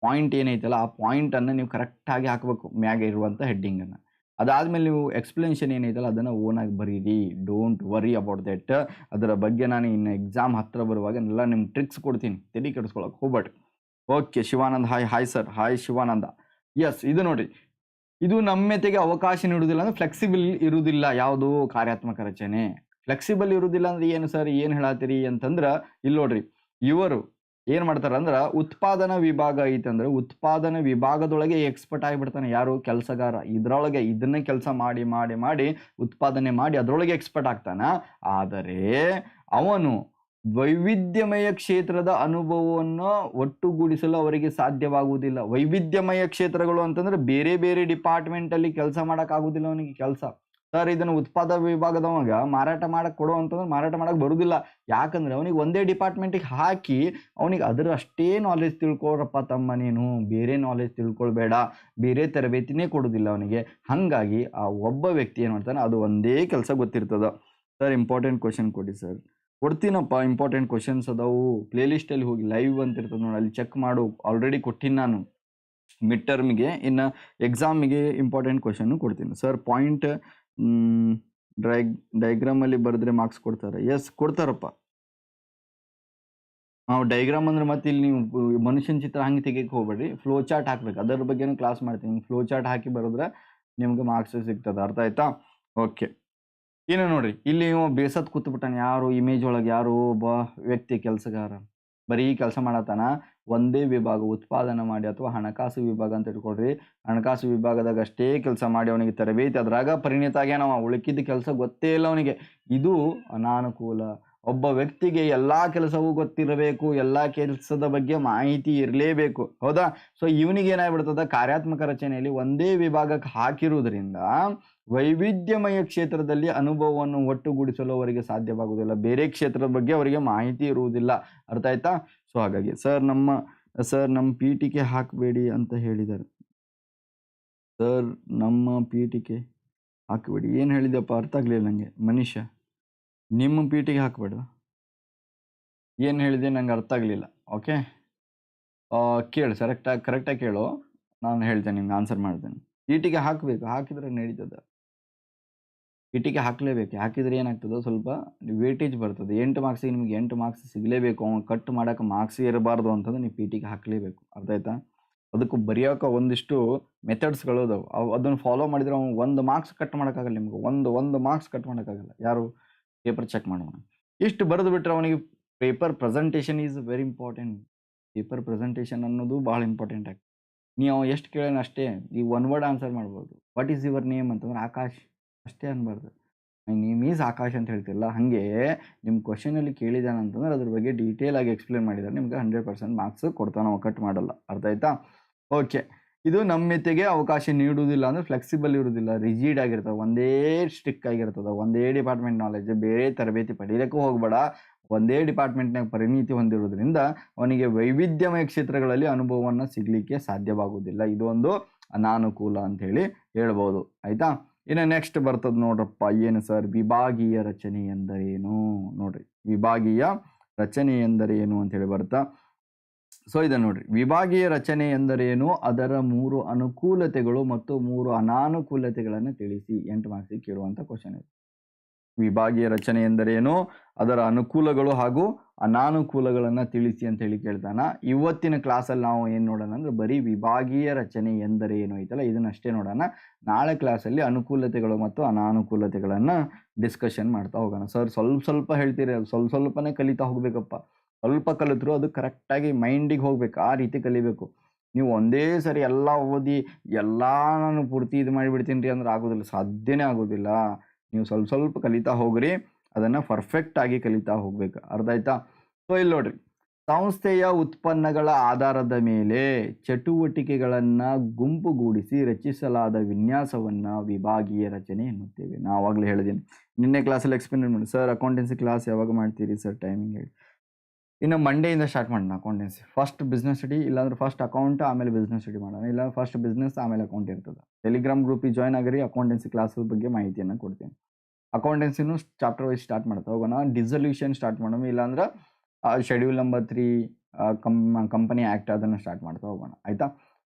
point ಏನೈತಲ್ಲ ಆ ಪಾಯಿಂಟನ್ನು ನೀವು ಕರೆಕ್ಟಾಗಿ ಹಾಕಬೇಕು. ಮ್ಯಾಗೆ ಇರುವಂಥ ಹೆಡ್ಡಿಂಗನ್ನು ಅದಾದ್ಮೇಲೆ ನೀವು ಎಕ್ಸ್ಪ್ಲನೇಷನ್ ಏನೈತಲ್ಲ ಅದನ್ನು ಓನಾಗಿ ಬರೀರಿ. ಡೋಂಟ್ ವರಿ ಅಬೌಟ್ ದಟ್ ಅದರ ಬಗ್ಗೆ ನಾನು ಇನ್ನು ಎಕ್ಸಾಮ್ ಹತ್ರ ಬರುವಾಗ ಎಲ್ಲ ನಿಮ್ಗೆ ಟ್ರಿಕ್ಸ್ ಕೊಡ್ತೀನಿ. ತಲೆ ಕೆಡಿಸ್ಕೊಳಕ್ಕೆ ಹೋಗ್ಬೇಡ್ರಿ okay Shivanand hi hi sir hi Shivananda. Yes ಇದು ನೋಡಿ ಇದು ನಮ್ಮತೆಗೆ ಅವಕಾಶ ನೀಡುವುದಿಲ್ಲ ಅಂದ್ರೆ ಫ್ಲೆಕ್ಸಿಬಲ್ ಇರುವುದಿಲ್ಲ. ಯಾವುದು ಕಾರ್ಯಾತ್ಮಕ ರಚನೆ. ಫ್ಲೆಕ್ಸಿಬಲ್ ಇರುವುದಿಲ್ಲ ಅಂದ್ರೆ ಏನು ಸರ್ ಏನು ಹೇಳತ್ತೀರಿ ಅಂತಂದ್ರೆ ಇಲ್ಲಿ ನೋಡ್ರಿ. ಇವರು ಏನ್ ಮಾಡ್ತಾರ ಅಂದ್ರ ಉತ್ಪಾದನಾ ವಿಭಾಗ ಐತಂದ್ರೆ ಉತ್ಪಾದನಾ ವಿಭಾಗದೊಳಗೆ ಎಕ್ಸ್ಪರ್ಟ್ ಆಗಿಬಿಡ್ತಾನೆ ಯಾರು? ಕೆಲಸಗಾರ. ಇದರೊಳಗೆ ಇದನ್ನೇ ಕೆಲಸ ಮಾಡಿ ಮಾಡಿ ಮಾಡಿ ಉತ್ಪಾದನೆ ಮಾಡಿ ಅದರೊಳಗೆ ಎಕ್ಸ್ಪರ್ಟ್ ಆಗ್ತಾನ. ಆದರೆ ಅವನು ವೈವಿಧ್ಯಮಯ ಕ್ಷೇತ್ರದ ಅನುಭವವನ್ನು ಒಟ್ಟುಗೂಡಿಸಲು ಅವರಿಗೆ ಸಾಧ್ಯವಾಗುವುದಿಲ್ಲ. ವೈವಿಧ್ಯಮಯ ಕ್ಷೇತ್ರಗಳು ಅಂತಂದ್ರೆ ಬೇರೆ ಬೇರೆ ಡಿಪಾರ್ಟ್ಮೆಂಟ್ ಅಲ್ಲಿ ಕೆಲಸ ಮಾಡೋಕ್ಕಾಗೋದಿಲ್ಲ ಅವನಿಗೆ ಕೆಲಸ. ಸರ್, ಇದನ್ನ ಉತ್ಪಾದ ವಿಭಾಗದವಾಗ ಮಾರಾಟ ಮಾಡಕ್ ಕೊಡು ಅಂತಂದ್ರೆ ಮಾರಾಟ ಮಾಡಕ್ ಬರುದಿಲ್ಲ. ಯಾಕಂದ್ರೆ ಅವನಿಗೆ ಒಂದೇ ಡಿಪಾರ್ಟ್ಮೆಂಟಿಗೆ ಹಾಕಿ ಅವನಿಗೆ ಅದರ ಅಷ್ಟೇ ನಾಲೆಜ್ ತಿಳ್ಕೊಳ್ರಪ್ಪ ತಮ್ಮ ನೀನು. ಬೇರೆ ನಾಲೆಜ್ ತಿಳ್ಕೊಳ್ಬೇಡ. ಬೇರೆ ತರಬೇತಿನೇ ಕೊಡುದಿಲ್ಲ ಅವನಿಗೆ. ಹಂಗಾಗಿ ಆ ಒಬ್ಬ ವ್ಯಕ್ತಿ ಏನ್ ಮಾಡ್ತಾನೆ, ಅದು ಒಂದೇ ಕೆಲಸ ಗೊತ್ತಿರ್ತದ. ಸರ್ ಇಂಪಾರ್ಟೆಂಟ್ ಕ್ವಶನ್ ಕೊಡಿ ಸರ್. ಕೊಡ್ತೀನಪ್ಪ ಇಂಪಾರ್ಟೆಂಟ್ ಕ್ವಶನ್ಸ್ ಅದಾವು. ಪ್ಲೇ ಲಿಸ್ಟಲ್ಲಿ ಹೋಗಿ ಲೈವ್ ಅಂತ ಇರ್ತದೆ ನೋಡಿ, ಅಲ್ಲಿ ಚೆಕ್ ಮಾಡು. ಆಲ್ರೆಡಿ ಕೊಟ್ಟಿನಿ ನಾನು. ಮಿಡ್ ಟರ್ಮ್ಗೆ ಇನ್ನು ಎಕ್ಸಾಮಿಗೆ ಇಂಪಾರ್ಟೆಂಟ್ ಕ್ವಶನ್ನು ಕೊಡ್ತೀನಿ. ಸರ್ ಪಾಯಿಂಟ್ ಡ್ರೈ ಡೈಗ್ರಾಮಲ್ಲಿ ಬರೆದ್ರೆ ಮಾರ್ಕ್ಸ್ ಕೊಡ್ತಾರೆ. ಎಸ್ ಕೊಡ್ತಾರಪ್ಪ. ನಾವು ಡೈಗ್ರಾಮ್ ಅಂದ್ರೆ ಮತ್ತೆ ಇಲ್ಲಿ ನೀವು ಮನುಷ್ಯನ ಚಿತ್ರ ಹಂಗೆ ತೆಗಿಯಕ್ಕೆ ಹೋಗ್ಬೇಡ್ರಿ. ಫ್ಲೋ ಚಾರ್ಟ್ ಹಾಕ್ಬೇಕು. ಅದರ ಬಗ್ಗೆನೂ ಕ್ಲಾಸ್ ಮಾಡ್ತೀನಿ. ಫ್ಲೋ ಚಾರ್ಟ್ ಹಾಕಿ ಬರೆದ್ರೆ ನಿಮ್ಗೆ ಮಾರ್ಕ್ಸ್ ಸಿಗ್ತದೆ. ಅರ್ಥ ಆಯ್ತಾ? ಓಕೆ ಇನ್ನು ನೋಡ್ರಿ, ಇಲ್ಲಿ ನೀವು ಬೇಸತ್ ಕೂತ್ಬಿಟ್ಟಾನೆ. ಯಾರು ಇಮೇಜ್ ಒಳಗೆ ಯಾರು ಒಬ್ಬ ವ್ಯಕ್ತಿ, ಕೆಲಸಗಾರ. ಬರೀ ಕೆಲಸ ಮಾಡತ್ತಾನ ಒಂದೇ ವಿಭಾಗ, ಉತ್ಪಾದನೆ ಮಾಡಿ ಅಥವಾ ಹಣಕಾಸು ವಿಭಾಗ ಅಂತ ಇಟ್ಕೊಳ್ರಿ. ಹಣಕಾಸು ವಿಭಾಗದಾಗ ಅಷ್ಟೇ ಕೆಲಸ ಮಾಡಿ ಅವನಿಗೆ ತರಬೇತಿ. ಅದ್ರಾಗ ಪರಿಣಿತ ನಾವು ಉಳಿಕಿದ್ದ ಕೆಲಸ ಗೊತ್ತೇ ಇಲ್ಲ ಅವನಿಗೆ. ಇದು ಅನಾನುಕೂಲ. ಒಬ್ಬ ವ್ಯಕ್ತಿಗೆ ಎಲ್ಲಾ ಕೆಲಸವೂ ಗೊತ್ತಿರಬೇಕು, ಎಲ್ಲಾ ಕೆಲಸದ ಬಗ್ಗೆ ಮಾಹಿತಿ ಇರಲೇಬೇಕು. ಹೌದಾ? ಸೊ ಇವನಿಗೆ ಏನಾಗ್ಬಿಡ್ತದ ಕಾರ್ಯಾತ್ಮಕ ರಚನೆಯಲ್ಲಿ ಒಂದೇ ವಿಭಾಗಕ್ಕೆ ಹಾಕಿರುವುದರಿಂದ ವೈವಿಧ್ಯಮಯ ಕ್ಷೇತ್ರದಲ್ಲಿ ಅನುಭವವನ್ನು ಒಟ್ಟುಗೂಡಿಸಲು ಅವರಿಗೆ ಸಾಧ್ಯವಾಗುವುದಿಲ್ಲ. ಬೇರೆ ಕ್ಷೇತ್ರದ ಬಗ್ಗೆ ಅವರಿಗೆ ಮಾಹಿತಿ ಇರುವುದಿಲ್ಲ. ಅರ್ಥ ಆಯ್ತಾ? ಸೊ ಹಾಗಾಗಿ ಸರ್ ನಮ್ಮ ಸರ್ ನಮ್ಮ ಪೀಠಿಕೆ ಹಾಕಬೇಡಿ ಅಂತ ಹೇಳಿದ್ದಾರೆ. ಸರ್ ನಮ್ಮ ಪೀಠಿಕೆ ಹಾಕಬೇಡಿ. ಏನು ಹೇಳಿದೆಪ್ಪ ಅರ್ಥ ಆಗಲಿಲ್ಲ ನನಗೆ ಮನುಷ್ಯ ನಿಮ್ಮ ಪೀಠಿಗೆ ಹಾಕಬೇಡ. ಏನು ಹೇಳಿದೆ ನಂಗೆ ಅರ್ಥ ಆಗಲಿಲ್ಲ. ಓಕೆ ಕೇಳು. ಸರೆಕ್ಟಾಗಿ ಕರೆಕ್ಟಾಗಿ ಕೇಳು. ನಾನು ಹೇಳ್ತೇನೆ, ನಿಮ್ಗೆ ಆನ್ಸರ್ ಮಾಡ್ತೇನೆ. ಪೀಠಿಗೆ ಹಾಕಬೇಕು. ಹಾಕಿದರೆ ನಡೀತದೆ. ಪೀಠಿಗೆ ಹಾಕಲೇಬೇಕು. ಹಾಕಿದ್ರೆ ಏನಾಗ್ತದೆ ಸ್ವಲ್ಪ ವೇಟೇಜ್ ಬರ್ತದೆ. ಎಂಟು ಮಾರ್ಕ್ಸಿಗೆ ನಿಮ್ಗೆ ಎಂಟು ಮಾರ್ಕ್ಸ್ ಸಿಗಲೇಬೇಕು. ಕಟ್ ಮಾಡೋಕೆ ಮಾರ್ಕ್ಸ್ ಇರಬಾರ್ದು ಅಂತಂದ್ರೆ ನೀವು ಪಿಟಿಗೆ ಹಾಕಲೇಬೇಕು. ಅರ್ಥ ಆಯ್ತಾ? ಅದಕ್ಕೂ ಬರೆಯೋಕೆ ಒಂದಿಷ್ಟು ಮೆಥಡ್ಸ್ಗಳು ಅದಾವೆ. ಅವು ಅದನ್ನು ಫಾಲೋ ಮಾಡಿದ್ರೆ ಅವ್ನು ಒಂದು ಮಾರ್ಕ್ಸ್ ಕಟ್ ಮಾಡೋಕ್ಕಾಗಲ್ಲ ನಿಮ್ಗೆ. ಒಂದು ಒಂದು ಮಾರ್ಕ್ಸ್ ಕಟ್ ಮಾಡೋಕ್ಕಾಗಲ್ಲ. ಯಾರು? ಪೇಪರ್ ಚೆಕ್ ಮಾಡೋಣ ಇಷ್ಟು ಬರೆದು ಬಿಟ್ಟರೆ ಅವನಿಗೆ paper presentation is very important paper presentation ಅನ್ನೋದು ಭಾಳ ಇಂಪಾರ್ಟೆಂಟ್ ಆಗ್ತದೆ ನೀವು ಎಷ್ಟು ಕೇಳೋಣ ಅಷ್ಟೇ. ಈ ಒನ್ ವರ್ಡ್ ಆನ್ಸರ್ ಮಾಡ್ಬೋದು. ವಾಟ್ ಈಸ್ ಯುವರ್ ನೇಮ್ ಅಂತಂದ್ರೆ ಆಕಾಶ್. ಅಷ್ಟೇ ಅನ್ಬಾರ್ದು. ನೇಮ್ ಈಸ್ ಆಕಾಶ್ ಅಂತ ಹೇಳ್ತಿರಲ್ಲ ಹಾಗೆ ನಿಮ್ಮ ಕ್ವಶನಲ್ಲಿ ಕೇಳಿದಾನೆ ಅಂತಂದ್ರೆ ಅದ್ರ ಬಗ್ಗೆ ಡೀಟೇಲ್ ಆಗಿ ಎಕ್ಸ್ಪ್ಲೇನ್ ಮಾಡಿದ್ದಾರೆ ನಿಮ್ಗೆ ಹಂಡ್ರೆಡ್ ಪರ್ಸೆಂಟ್ ಮಾರ್ಕ್ಸ್ ಕೊಡ್ತಾನೆ ನಾವು ಕಟ್ ಮಾಡಲ್ಲ. ಅರ್ಥ ಆಯ್ತಾ? ಓಕೆ ಇದು ನಮ್ಯತೆಗೆ ಅವಕಾಶ ನೀಡುವುದಿಲ್ಲ ಅಂದ್ರೆ ಫ್ಲೆಕ್ಸಿಬಲ್ ಇರುವುದಿಲ್ಲ. ರಿಜಿಡ್ ಆಗಿರ್ತದೆ, ಒಂದೇ ಸ್ಟಿಕ್ ಆಗಿರ್ತದೆ, ಒಂದೇ ಡಿಪಾರ್ಟ್ಮೆಂಟ್ ನಾಲೆಜ್ ಬೇರೆ ತರಬೇತಿ ಪಡೆಯೋದಕ್ಕೂ ಹೋಗ್ಬೇಡ. ಒಂದೇ ಡಿಪಾರ್ಟ್ಮೆಂಟ್ನಾಗ ಪರಿಣಿತಿ ಹೊಂದಿರೋದ್ರಿಂದ ಅವನಿಗೆ ವೈವಿಧ್ಯಮಯ ಕ್ಷೇತ್ರಗಳಲ್ಲಿ ಅನುಭವವನ್ನು ಸಿಗಲಿಕ್ಕೆ ಸಾಧ್ಯವಾಗುವುದಿಲ್ಲ. ಇದೊಂದು ಅನಾನುಕೂಲ ಅಂತ ಹೇಳಿ ಹೇಳ್ಬೋದು. ಆಯ್ತಾ? ಇನ್ನು ನೆಕ್ಸ್ಟ್ ಬರ್ತದ ನೋಡ್ರಪ್ಪ, ಏನು ಸರ್ ವಿಭಾಗೀಯ ರಚನೆ ಎಂದರೇನು? ನೋಡ್ರಿ, ವಿಭಾಗೀಯ ರಚನೆ ಎಂದರೇನು ಅಂತ ಹೇಳಿ ಬರ್ತಾ ಸೊ ಇದೆ ನೋಡ್ರಿ. ವಿಭಾಗೀಯ ರಚನೆ ಎಂದರೇನು? ಅದರ ಮೂರು ಅನುಕೂಲತೆಗಳು ಮತ್ತು ಮೂರು ಅನಾನುಕೂಲತೆಗಳನ್ನು ತಿಳಿಸಿ, ಎಂಟು ಮಾರ್ಕ್ಸಿಗೆ ಕೇಳುವಂತ ಕ್ವಶನ್ ಇದೆ. ವಿಭಾಗೀಯ ರಚನೆ ಎಂದರೇನು? ಅದರ ಅನುಕೂಲಗಳು ಹಾಗೂ ಅನಾನುಕೂಲಗಳನ್ನು ತಿಳಿಸಿ ಅಂತ ಹೇಳಿ ಕೇಳ್ತಾನ. ಇವತ್ತಿನ ಕ್ಲಾಸಲ್ಲಿ ನಾವು ಏನು ನೋಡೋಣ ಅಂದ್ರೆ ಬರೀ ವಿಭಾಗೀಯ ರಚನೆ ಎಂದರೆ ಏನು ಐತಲ್ಲ ಇದನ್ನಷ್ಟೇ ನೋಡೋಣ. ನಾಳೆ ಕ್ಲಾಸಲ್ಲಿ ಅನುಕೂಲತೆಗಳು ಮತ್ತು ಅನಾನುಕೂಲತೆಗಳನ್ನು ಡಿಸ್ಕಷನ್ ಮಾಡ್ತಾ ಹೋಗೋಣ. ಸರ್ ಸ್ವಲ್ಪ ಸ್ವಲ್ಪ ಹೇಳ್ತೀರಿ ಸ್ವಲ್ಪ ಸ್ವಲ್ಪನೇ ಕಲಿತಾ ಹೋಗಬೇಕಪ್ಪ. ಸ್ವಲ್ಪ ಕಲಿತರೂ ಅದು ಕರೆಕ್ಟಾಗಿ ಮೈಂಡಿಗೆ ಹೋಗ್ಬೇಕು, ಆ ರೀತಿ ಕಲಿಬೇಕು. ನೀವು ಒಂದೇ ಸರಿ ಎಲ್ಲ ಓದಿ, ಎಲ್ಲ ನಾನು ಪೂರ್ತಿ ಇದು ಮಾಡಿಬಿಡ್ತೀನಿ ರೀ ಅಂದ್ರೆ ಆಗೋದಿಲ್ಲ, ಸಾಧ್ಯನೇ ಆಗೋದಿಲ್ಲ. ನೀವು ಸ್ವಲ್ಪ ಸ್ವಲ್ಪ ಕಲಿತಾ ಹೋಗ್ರಿ. ಅದನ್ನು ಪರ್ಫೆಕ್ಟ್ ಆಗಿ ಕಲಿತಾ ಹೋಗ್ಬೇಕು. ಅರ್ಧ ಆಯ್ತಾ ಸೊ ಇಲ್ಲಿ ನೋಡ್ರಿ. ಸಂಸ್ಥೆಯ ಉತ್ಪನ್ನಗಳ ಆಧಾರದ ಮೇಲೆ ಚಟುವಟಿಕೆಗಳನ್ನು ಗುಂಪುಗೂಡಿಸಿ ರಚಿಸಲಾದ ವಿನ್ಯಾಸವನ್ನು ವಿಭಾಗೀಯ ರಚನೆ ಎನ್ನುತ್ತೇವೆ. ನಾ ಆವಾಗಲೇ ಹೇಳಿದ್ದೀನಿ ನಿನ್ನೆ ಕ್ಲಾಸಲ್ಲಿ ಎಕ್ಸ್ಪ್ಲೇನ್ ಮಾಡಿ. ಸರ್ ಅಕೌಂಟೆನ್ಸಿ ಕ್ಲಾಸ್ ಯಾವಾಗ ಮಾಡ್ತೀರಿ? ಸರ್ ಟೈಮಿಂಗ್ ಹೇಳಿ. ಇನ್ನು ಮಂಡೆಯಿಂದ ಸ್ಟಾರ್ಟ್ ಮಾಡೋಣ ಅಕೌಂಟೆನ್ಸಿ ಫಸ್ಟ್ ಬಿಸ್ನೆಸ್ ಸ್ಟಡಿ ಇಲ್ಲಾಂದ್ರೆ ಫಸ್ಟ್ ಅಕೌಂಟ್ ಆಮೇಲೆ ಬಿಸ್ನೆಸ್ ಸ್ಟಡಿ ಮಾಡೋಣ. ಇಲ್ಲ ಫಸ್ಟ್ ಬಿಸ್ನೆಸ್ ಆಮೇಲೆ ಅಕೌಂಟ್ ಇರ್ತದೆ. ಟೆಲಿಗ್ರಾಮ್ ಗ್ರೂಪಿಗೆ ಜಾಯ್ನ್ ಆಗಿರಿ ಅಕೌಂಟೆನ್ಸಿ ಕ್ಲಾಸ್ ಬಗ್ಗೆ ಮಾಹಿತಿಯನ್ನು ಕೊಡ್ತೀನಿ. ಅಕೌಂಟೆನ್ಸಿನೂ ಚಾಪ್ಟರ್ ವೈಸ್ ಸ್ಟಾರ್ಟ್ ಮಾಡ್ತಾ ಹೋಗೋಣ. ಡಿಸಲ್ಯೂಷನ್ ಸ್ಟಾರ್ಟ್ ಮಾಡೋಣ. ಇಲ್ಲಾಂದ್ರೆ schedule number three com company act ಅದನ್ನು ಸ್ಟಾರ್ಟ್ ಮಾಡ್ತಾ ಹೋಗೋಣ. ಆಯಿತಾ?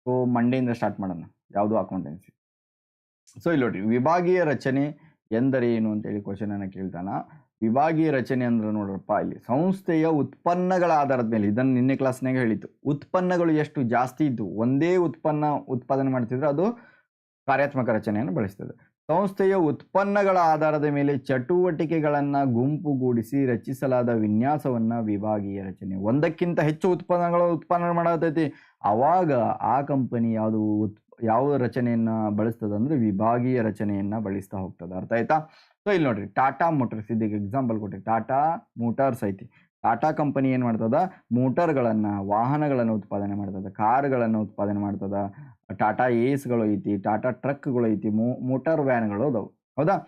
ಸೊ ಮಂಡೆಯಿಂದ ಸ್ಟಾರ್ಟ್ ಮಾಡೋಣ. ಯಾವುದು ಅಕೌಂಟೆನ್ಸಿ ಸೊ ಇಲ್ಲಿ ನೋಡ್ರಿ. ವಿಭಾಗೀಯ ರಚನೆ ಎಂದರೆ ಏನು ಅಂತೇಳಿ ಕ್ವಶನ್ ಅನ್ನು ಕೇಳ್ತಾನ. ವಿಭಾಗೀಯ ರಚನೆ ಅಂದ್ರೆ ನೋಡ್ರಪ್ಪ, ಇಲ್ಲಿ ಸಂಸ್ಥೆಯ ಉತ್ಪನ್ನಗಳ ಆಧಾರದ ಮೇಲೆ, ಇದನ್ನು ನಿನ್ನೆ ಕ್ಲಾಸ್ನಾಗ ಹೇಳಿತ್ತು ಉತ್ಪನ್ನಗಳು ಎಷ್ಟು? ಜಾಸ್ತಿ ಇದ್ದು, ಒಂದೇ ಉತ್ಪನ್ನ ಉತ್ಪಾದನೆ ಮಾಡ್ತಿದ್ರೆ ಅದು ಕಾರ್ಯಾತ್ಮಕ ರಚನೆಯನ್ನು ಬಳಸ್ತದೆ. ಸಂಸ್ಥೆಯ ಉತ್ಪನ್ನಗಳ ಆಧಾರದ ಮೇಲೆ ಚಟುವಟಿಕೆಗಳನ್ನು ಗುಂಪುಗೂಡಿಸಿ ರಚಿಸಲಾದ ವಿನ್ಯಾಸವನ್ನು ವಿಭಾಗೀಯ ರಚನೆ. ಒಂದಕ್ಕಿಂತ ಹೆಚ್ಚು ಉತ್ಪನ್ನಗಳು ಉತ್ಪನ್ನ ಮಾಡತೈತಿ ಆವಾಗ ಆ ಕಂಪನಿ ಯಾವುದು ಉತ್, ಯಾವ ರಚನೆಯನ್ನು ಬಳಸ್ತದೆ ಅಂದರೆ ವಿಭಾಗೀಯ ರಚನೆಯನ್ನು ಬಳಸ್ತಾ ಹೋಗ್ತದೆ. ಅರ್ಥ ಆಯ್ತಾ? ಸೊ ಇಲ್ಲಿ ನೋಡ್ರಿ, ಟಾಟಾ ಮೋಟರ್ಸ್, ಇದಕ್ಕೆ ಎಕ್ಸಾಂಪಲ್ ಕೊಟ್ಟೆ ಟಾಟಾ ಮೋಟಾರ್ಸ್ ಐತಿ. ಟಾಟಾ ಕಂಪನಿ ಏನು ಮಾಡ್ತದ? ಮೋಟರ್ಗಳನ್ನು, ವಾಹನಗಳನ್ನು ಉತ್ಪಾದನೆ ಮಾಡ್ತದ, ಕಾರ್ಗಳನ್ನು ಉತ್ಪಾದನೆ ಮಾಡ್ತದ ಟಾಟಾ ಏಸ್ಗಳು ಐತಿ ಟಾಟಾ ಟ್ರಕ್ಗಳು ಐತಿ, ಮೋ ಮೋಟಾರ್ ವ್ಯಾನ್ಗಳು ಅದಾವು. ಹೌದಾ?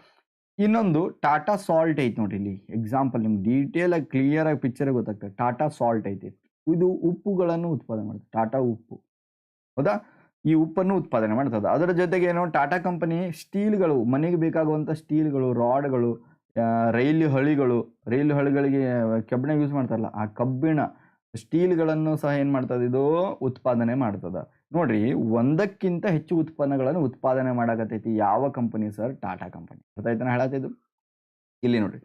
ಇನ್ನೊಂದು ಟಾಟಾ ಸಾಲ್ಟ್ ಐತಿ ನೋಡಿ ಇಲ್ಲಿ. ಎಕ್ಸಾಂಪಲ್ ನಿಮ್ಗೆ ಡೀಟೇಲ್ ಆಗಿ ಕ್ಲಿಯರ್ ಆಗಿ ಪಿಕ್ಚರ್ ಗೊತ್ತಾಗ್ತದೆ. ಟಾಟಾ ಸಾಲ್ಟ್ ಐತಿ. ಇದು ಉಪ್ಪುಗಳನ್ನು ಉತ್ಪಾದನೆ ಮಾಡ್ತದೆ. ಟಾಟಾ ಉಪ್ಪು. ಹೌದಾ? ಈ ಉಪ್ಪನ್ನು ಉತ್ಪಾದನೆ ಮಾಡ್ತದೆ. ಅದರ ಜೊತೆಗೆ ಏನು ಟಾಟಾ ಕಂಪನಿ ಸ್ಟೀಲ್ಗಳು ಮನೆಗೆ ಬೇಕಾಗುವಂಥ ಸ್ಟೀಲ್ಗಳು ರಾಡ್ಗಳು ರೈಲು ಹಳಿಗಳು, ರೈಲು ಹಳಿಗಳಿಗೆ ಕಬ್ಬಿಣ ಯೂಸ್ ಮಾಡ್ತಾರಲ್ಲ, ಆ ಕಬ್ಬಿಣ ಸ್ಟೀಲ್ಗಳನ್ನು ಸಹ ಏನು ಮಾಡ್ತದೆ? ಇದು ಉತ್ಪಾದನೆ ಮಾಡ್ತದೆ. ನೋಡ್ರಿ, ಒಂದಕ್ಕಿಂತ ಹೆಚ್ಚು ಉತ್ಪನ್ನಗಳನ್ನು ಉತ್ಪಾದನೆ ಮಾಡಕತ್ತೈತಿ ಯಾವ ಕಂಪನಿ ಸರ್ ಟಾಟಾ ಕಂಪನಿ ಅರ್ಥ ಆಯ್ತಾನ ಹೇಳತ್ತಿದ್ದು ಇಲ್ಲಿ ನೋಡ್ರಿ,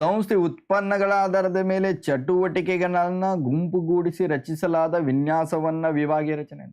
ಸಂಸ್ಥೆ ಉತ್ಪನ್ನಗಳ ಆಧಾರದ ಮೇಲೆ ಚಟುವಟಿಕೆಗಳನ್ನ ಗುಂಪುಗೂಡಿಸಿ ರಚಿಸಲಾದ ವಿನ್ಯಾಸವನ್ನ ವಿಭಾಗೀಯ ರಚನೆ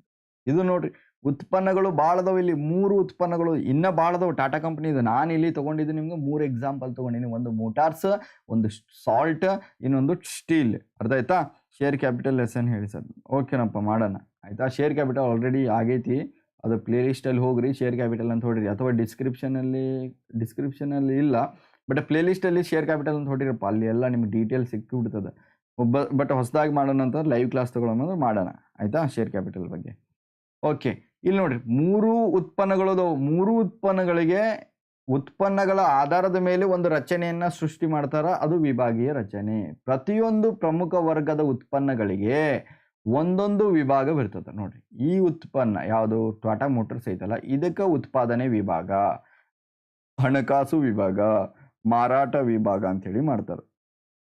ಇದು ನೋಡ್ರಿ ಉತ್ಪನ್ನಗಳು ಭಾಳದವು ಇಲ್ಲಿ, ಮೂರು ಉತ್ಪನ್ನಗಳು, ಇನ್ನ ಭಾಳದವು ಟಾಟಾ ಕಂಪನಿ ಇದು. ನಾನು ಇಲ್ಲಿ ತೊಗೊಂಡಿದ್ದು ನಿಮ್ಗೆ ಮೂರು ಎಕ್ಸಾಂಪಲ್ ತಗೊಂಡಿನಿ. ಒಂದು ಮೋಟಾರ್ಸ್ ಒಂದು ಸಾಲ್ಟ್ ಇನ್ನೊಂದು ಸ್ಟೀಲ್ ಅರ್ಥ ಆಯ್ತಾ? ಶೇರ್ ಕ್ಯಾಪಿಟಲ್ ಲೆಸನ್ ಹೇಳಿ ಸರ್. ಓಕೆನಪ್ಪ ಮಾಡೋಣ. ಆಯ್ತಾ? ಶೇರ್ ಕ್ಯಾಪಿಟಲ್ ಆಲ್ರೆಡಿ ಆಗೈತಿ. ಅದು ಪ್ಲೇ ಲಿಸ್ಟಲ್ಲಿ ಹೋಗ್ರಿ. ಶೇರ್ ಕ್ಯಾಪಿಟಲ್ ಅಂತ ಹೊಡಿರಿ. ಅಥವಾ ಡಿಸ್ಕ್ರಿಪ್ಷನಲ್ಲಿ ಡಿಸ್ಕ್ರಿಪ್ಷನಲ್ಲಿ ಇಲ್ಲ. ಬಟ್ ಪ್ಲೇ ಲಿಸ್ಟಲ್ಲಿ ಶೇರ್ ಕ್ಯಾಪಿಟಲ್ ಅಂತ ಹೊಡಿರಪ್ಪ ಅಲ್ಲಿ ಎಲ್ಲ ನಿಮ್ಗೆ ಡೀಟೇಲ್ ಸಿಕ್ಕಿಬಿಡ್ತದೆ. ಒಬ್ಬ ಬಟ್ ಹೊಸದಾಗಿ ಮಾಡೋಣ ಅಂತ ಲೈವ್ ಕ್ಲಾಸ್ ತಗೊಳ್ಳೋಣ ಮಾಡೋಣ. ಆಯ್ತಾ? ಶೇರ್ ಕ್ಯಾಪಿಟಲ್ ಬಗ್ಗೆ. ಓಕೆ ಇಲ್ಲಿ ನೋಡ್ರಿ, ಮೂರು ಉತ್ಪನ್ನಗಳು ಮೂರು ಉತ್ಪನ್ನಗಳಿಗೆ ಉತ್ಪನ್ನಗಳ ಆಧಾರದ ಮೇಲೆ ಒಂದು ರಚನೆಯನ್ನ ಸೃಷ್ಟಿ ಮಾಡ್ತಾರ. ಅದು ವಿಭಾಗೀಯ ರಚನೆ. ಪ್ರತಿಯೊಂದು ಪ್ರಮುಖ ವರ್ಗದ ಉತ್ಪನ್ನಗಳಿಗೆ ಒಂದೊಂದು ವಿಭಾಗ ವಿಭಾಗವಿರ್ತದೆ ನೋಡ್ರಿ, ಈ ಉತ್ಪನ್ನ ಯಾವುದು? ಟಾಟಾ ಮೋಟರ್ಸ್ ಐತಲ್ಲ, ಇದಕ್ಕೆ ಉತ್ಪಾದನೆ ವಿಭಾಗ, ಹಣಕಾಸು ವಿಭಾಗ, ಮಾರಾಟ ವಿಭಾಗ ಅಂತೇಳಿ ಮಾಡ್ತಾರೆ.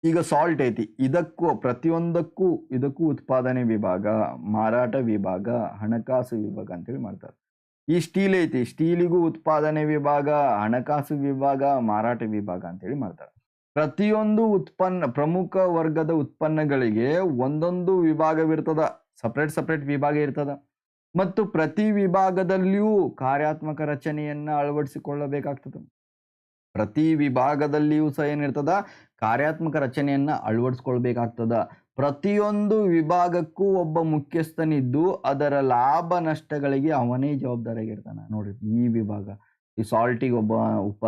ಈಗ ಸಾಲ್ಟ್ ಐತಿ. ಇದಕ್ಕೂ, ಪ್ರತಿಯೊಂದಕ್ಕೂ, ಇದಕ್ಕೂ ಉತ್ಪಾದನೆ ವಿಭಾಗ, ಮಾರಾಟ ವಿಭಾಗ, ಹಣಕಾಸು ವಿಭಾಗ ಅಂತೇಳಿ ಮಾಡ್ತಾರೆ. ಈ ಸ್ಟೀಲ್ ಐತಿ. ಸ್ಟೀಲಿಗೂ ಉತ್ಪಾದನೆ ವಿಭಾಗ, ಹಣಕಾಸು ವಿಭಾಗ, ಮಾರಾಟ ವಿಭಾಗ ಅಂತೇಳಿ ಮಾಡ್ತಾರೆ. ಪ್ರತಿಯೊಂದು ಉತ್ಪನ್ನ, ಪ್ರಮುಖ ವರ್ಗದ ಉತ್ಪನ್ನಗಳಿಗೆ ಒಂದೊಂದು ವಿಭಾಗವಿರ್ತದ. ಸಪ್ರೇಟ್ ಸಪ್ರೇಟ್ ವಿಭಾಗ ಇರ್ತದ. ಮತ್ತು ಪ್ರತಿ ವಿಭಾಗದಲ್ಲಿಯೂ ಕಾರ್ಯಾತ್ಮಕ ರಚನೆಯನ್ನ ಅಳವಡಿಸಿಕೊಳ್ಳಬೇಕಾಗ್ತದೆ. ಪ್ರತಿ ವಿಭಾಗದಲ್ಲಿಯೂ ಸಹ ಏನಿರ್ತದ? ಕಾರ್ಯಾತ್ಮಕ ರಚನೆಯನ್ನ ಅಳವಡಿಸ್ಕೊಳ್ಬೇಕಾಗ್ತದ. ಪ್ರತಿಯೊಂದು ವಿಭಾಗಕ್ಕೂ ಒಬ್ಬ ಮುಖ್ಯಸ್ಥನಿದ್ದು ಅದರ ಲಾಭ ನಷ್ಟಗಳಿಗೆ ಅವನೇ ಜವಾಬ್ದಾರಿಯಾಗಿರ್ತಾನೆ. ನೋಡಿ, ಈ ವಿಭಾಗ, ಈ ಸಾಲ್ಟಿಗೆ ಒಬ್ಬ ಉಪ,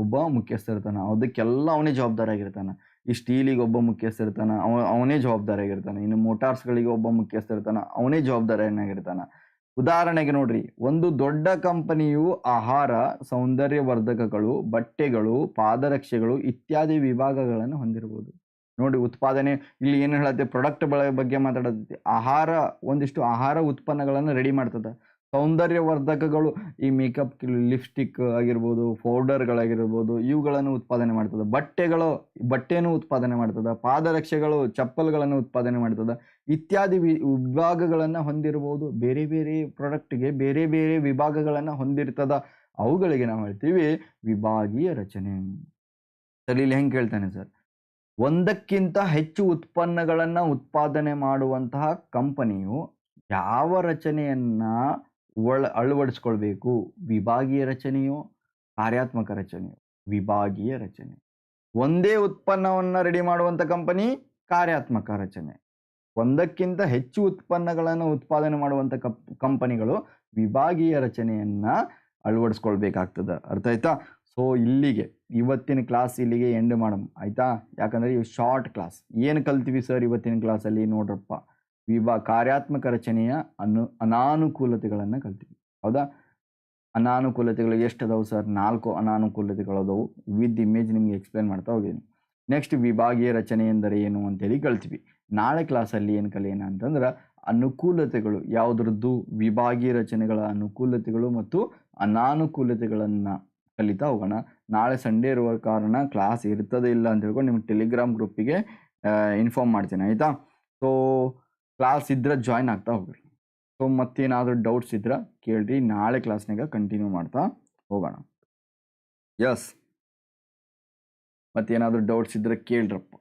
ಒಬ್ಬ ಮುಖ್ಯಸ್ಥ ಇರ್ತಾನೆ ಅದಕ್ಕೆಲ್ಲ ಅವನೇ ಜವಾಬ್ದಾರಿಯಾಗಿರ್ತಾನೆ. ಈ ಸ್ಟೀಲಿಗೆ ಒಬ್ಬ ಮುಖ್ಯಸ್ಥ ಇರ್ತಾನೆ ಅವ, ಅವನೇ ಜವಾಬ್ದಾರಿಯಾಗಿರ್ತಾನೆ. ಇನ್ನು ಮೋಟಾರ್ಸ್ಗಳಿಗೆ ಒಬ್ಬ ಮುಖ್ಯಸ್ಥ ಇರ್ತಾನೆ ಅವನೇ ಜವಾಬ್ದಾರಿಯನ್ನಾಗಿರ್ತಾನ. ಉದಾಹರಣೆಗೆ ನೋಡ್ರಿ, ಒಂದು ದೊಡ್ಡ ಕಂಪನಿಯು ಆಹಾರ, ಸೌಂದರ್ಯವರ್ಧಕಗಳು, ಬಟ್ಟೆಗಳು, ಪಾದರಕ್ಷೆಗಳು ಇತ್ಯಾದಿ ವಿಭಾಗಗಳನ್ನು ಹೊಂದಿರಬಹುದು. ನೋಡಿ, ಉತ್ಪಾದನೆ, ಇಲ್ಲಿ ಏನು ಹೇಳತ್ತೆ ಪ್ರಾಡಕ್ಟ್ ಬಗ್ಗೆ ಮಾತಾಡತ್ತೆ ಆಹಾರ, ಒಂದಿಷ್ಟು ಆಹಾರ ಉತ್ಪನ್ನಗಳನ್ನು ರೆಡಿ ಮಾಡ್ತದ. ಸೌಂದರ್ಯವರ್ಧಕಗಳು, ಈ ಮೇಕಪ್ ಲಿಪ್ಸ್ಟಿಕ್ ಆಗಿರ್ಬೋದು ಪೌಡರ್ಗಳಾಗಿರ್ಬೋದು ಇವುಗಳನ್ನು ಉತ್ಪಾದನೆ ಮಾಡ್ತದೆ. ಬಟ್ಟೆಗಳು ಬಟ್ಟೆಯನ್ನು ಉತ್ಪಾದನೆ ಮಾಡ್ತದೆ. ಪಾದರಕ್ಷೆಗಳು, ಚಪ್ಪಲ್ಗಳನ್ನು ಉತ್ಪಾದನೆ ಮಾಡ್ತದ. ಇತ್ಯಾದಿ ವಿ, ವಿಭಾಗಗಳನ್ನು ಹೊಂದಿರಬಹುದು. ಬೇರೆ ಬೇರೆ ಪ್ರಾಡಕ್ಟ್ಗೆ ಬೇರೆ ಬೇರೆ ವಿಭಾಗಗಳನ್ನು ಹೊಂದಿರ್ತದ ಅವುಗಳಿಗೆ ನಾವು ಹೇಳ್ತೀವಿ ವಿಭಾಗೀಯ ರಚನೆ. ಸರ್, ಇಲ್ಲಿ ಹೆಂಗೆ ಕೇಳ್ತಾನೆ ಸರ್? ಒಂದಕ್ಕಿಂತ ಹೆಚ್ಚು ಉತ್ಪನ್ನಗಳನ್ನು ಉತ್ಪಾದನೆ ಮಾಡುವಂತಹ ಕಂಪನಿಯು ಯಾವ ರಚನೆಯನ್ನ ಒಳ, ಅಳವಡಿಸ್ಕೊಳ್ಬೇಕು? ವಿಭಾಗೀಯ ರಚನೆಯು, ಕಾರ್ಯಾತ್ಮಕ ರಚನೆಯು? ವಿಭಾಗೀಯ ರಚನೆ. ಒಂದೇ ಉತ್ಪನ್ನವನ್ನ ರೆಡಿ ಮಾಡುವಂತ ಕಂಪನಿ ಕಾರ್ಯಾತ್ಮಕ ರಚನೆ. ಒಂದಕ್ಕಿಂತ ಹೆಚ್ಚು ಉತ್ಪನ್ನಗಳನ್ನು ಉತ್ಪಾದನೆ ಮಾಡುವಂಥ ಕಪ್, ಕಂಪನಿಗಳು ವಿಭಾಗೀಯ ರಚನೆಯನ್ನ ಅಳವಡಿಸ್ಕೊಳ್ಬೇಕಾಗ್ತದೆ. ಅರ್ಥ ಆಯ್ತಾ? ಸೊ ಇಲ್ಲಿಗೆ, ಇವತ್ತಿನ ಕ್ಲಾಸ್ ಇಲ್ಲಿಗೆ ಎಂಡ್ ಮಾಡಮ್ ಆಯ್ತಾ? ಯಾಕಂದ್ರೆ ಇವು ಶಾರ್ಟ್ ಕ್ಲಾಸ್ ಏನು ಕಲ್ತೀವಿ ಸರ್ ಇವತ್ತಿನ ಕ್ಲಾಸಲ್ಲಿ ನೋಡ್ರಪ್ಪ. ವಿಭಾ, ಕಾರ್ಯಾತ್ಮಕ ರಚನೆಯ ಅನು, ಅನಾನುಕೂಲತೆಗಳನ್ನು ಕಲ್ತೀವಿ. ಹೌದಾ? ಅನಾನುಕೂಲತೆಗಳು ಎಷ್ಟು ಅದಾವು ಸರ್ ನಾಲ್ಕು ಅನಾನುಕೂಲತೆಗಳು ಅದಾವು ವಿತ್ ಇಮೇಜ್ ನಿಮ್ಗೆ ಎಕ್ಸ್ಪ್ಲೇನ್ ಮಾಡ್ತಾ ಹೋಗಿದ್ದೀನಿ ನೆಕ್ಸ್ಟ್ ವಿಭಾಗೀಯ ರಚನೆ ಎಂದರೆ ಏನು ಅಂತೇಳಿ ಕಲ್ತೀವಿ. ನಾಳೆ ಕ್ಲಾಸಲ್ಲಿ ಏನು ಕಲಿಯೋಣ ಅಂತಂದ್ರೆ ಅನುಕೂಲತೆಗಳು, ಯಾವುದ್ರದ್ದು ವಿಭಾಗೀಯ ರಚನೆಗಳ ಅನುಕೂಲತೆಗಳು ಮತ್ತು ಅನಾನುಕೂಲತೆಗಳನ್ನು ಕಲಿತಾ ಹೋಗೋಣ. ನಾಳೆ ಸಂಡೇ ಇರುವ ಕಾರಣ ಕ್ಲಾಸ್ ಇರ್ತದೆ ಇಲ್ಲ ಅಂತ ಹೇಳ್ಕೊಂಡು ನಿಮ್ಮ ಟೆಲಿಗ್ರಾಮ್ ಗ್ರೂಪಿಗೆ ಇನ್ಫಾರ್ಮ್ ಮಾಡ್ತೀನಿ, ಆಯಿತಾ? ಸೊ ಕ್ಲಾಸ್ ಇದ್ರೆ ಜಾಯ್ನ್ ಆಗ್ತಾ ಹೋಗ್ರಿ. ಸೊ ಮತ್ತೇನಾದರೂ ಡೌಟ್ಸ್ ಇದ್ರೆ ಕೇಳ್ರಿ, ನಾಳೆ ಕ್ಲಾಸ್ನಾಗ ಕಂಟಿನ್ಯೂ ಮಾಡ್ತಾ ಹೋಗೋಣ. ಎಸ್ ಮತ್ತೇನಾದರೂ ಡೌಟ್ಸ್ ಇದ್ರೆ ಕೇಳ್ರಪ್ಪ.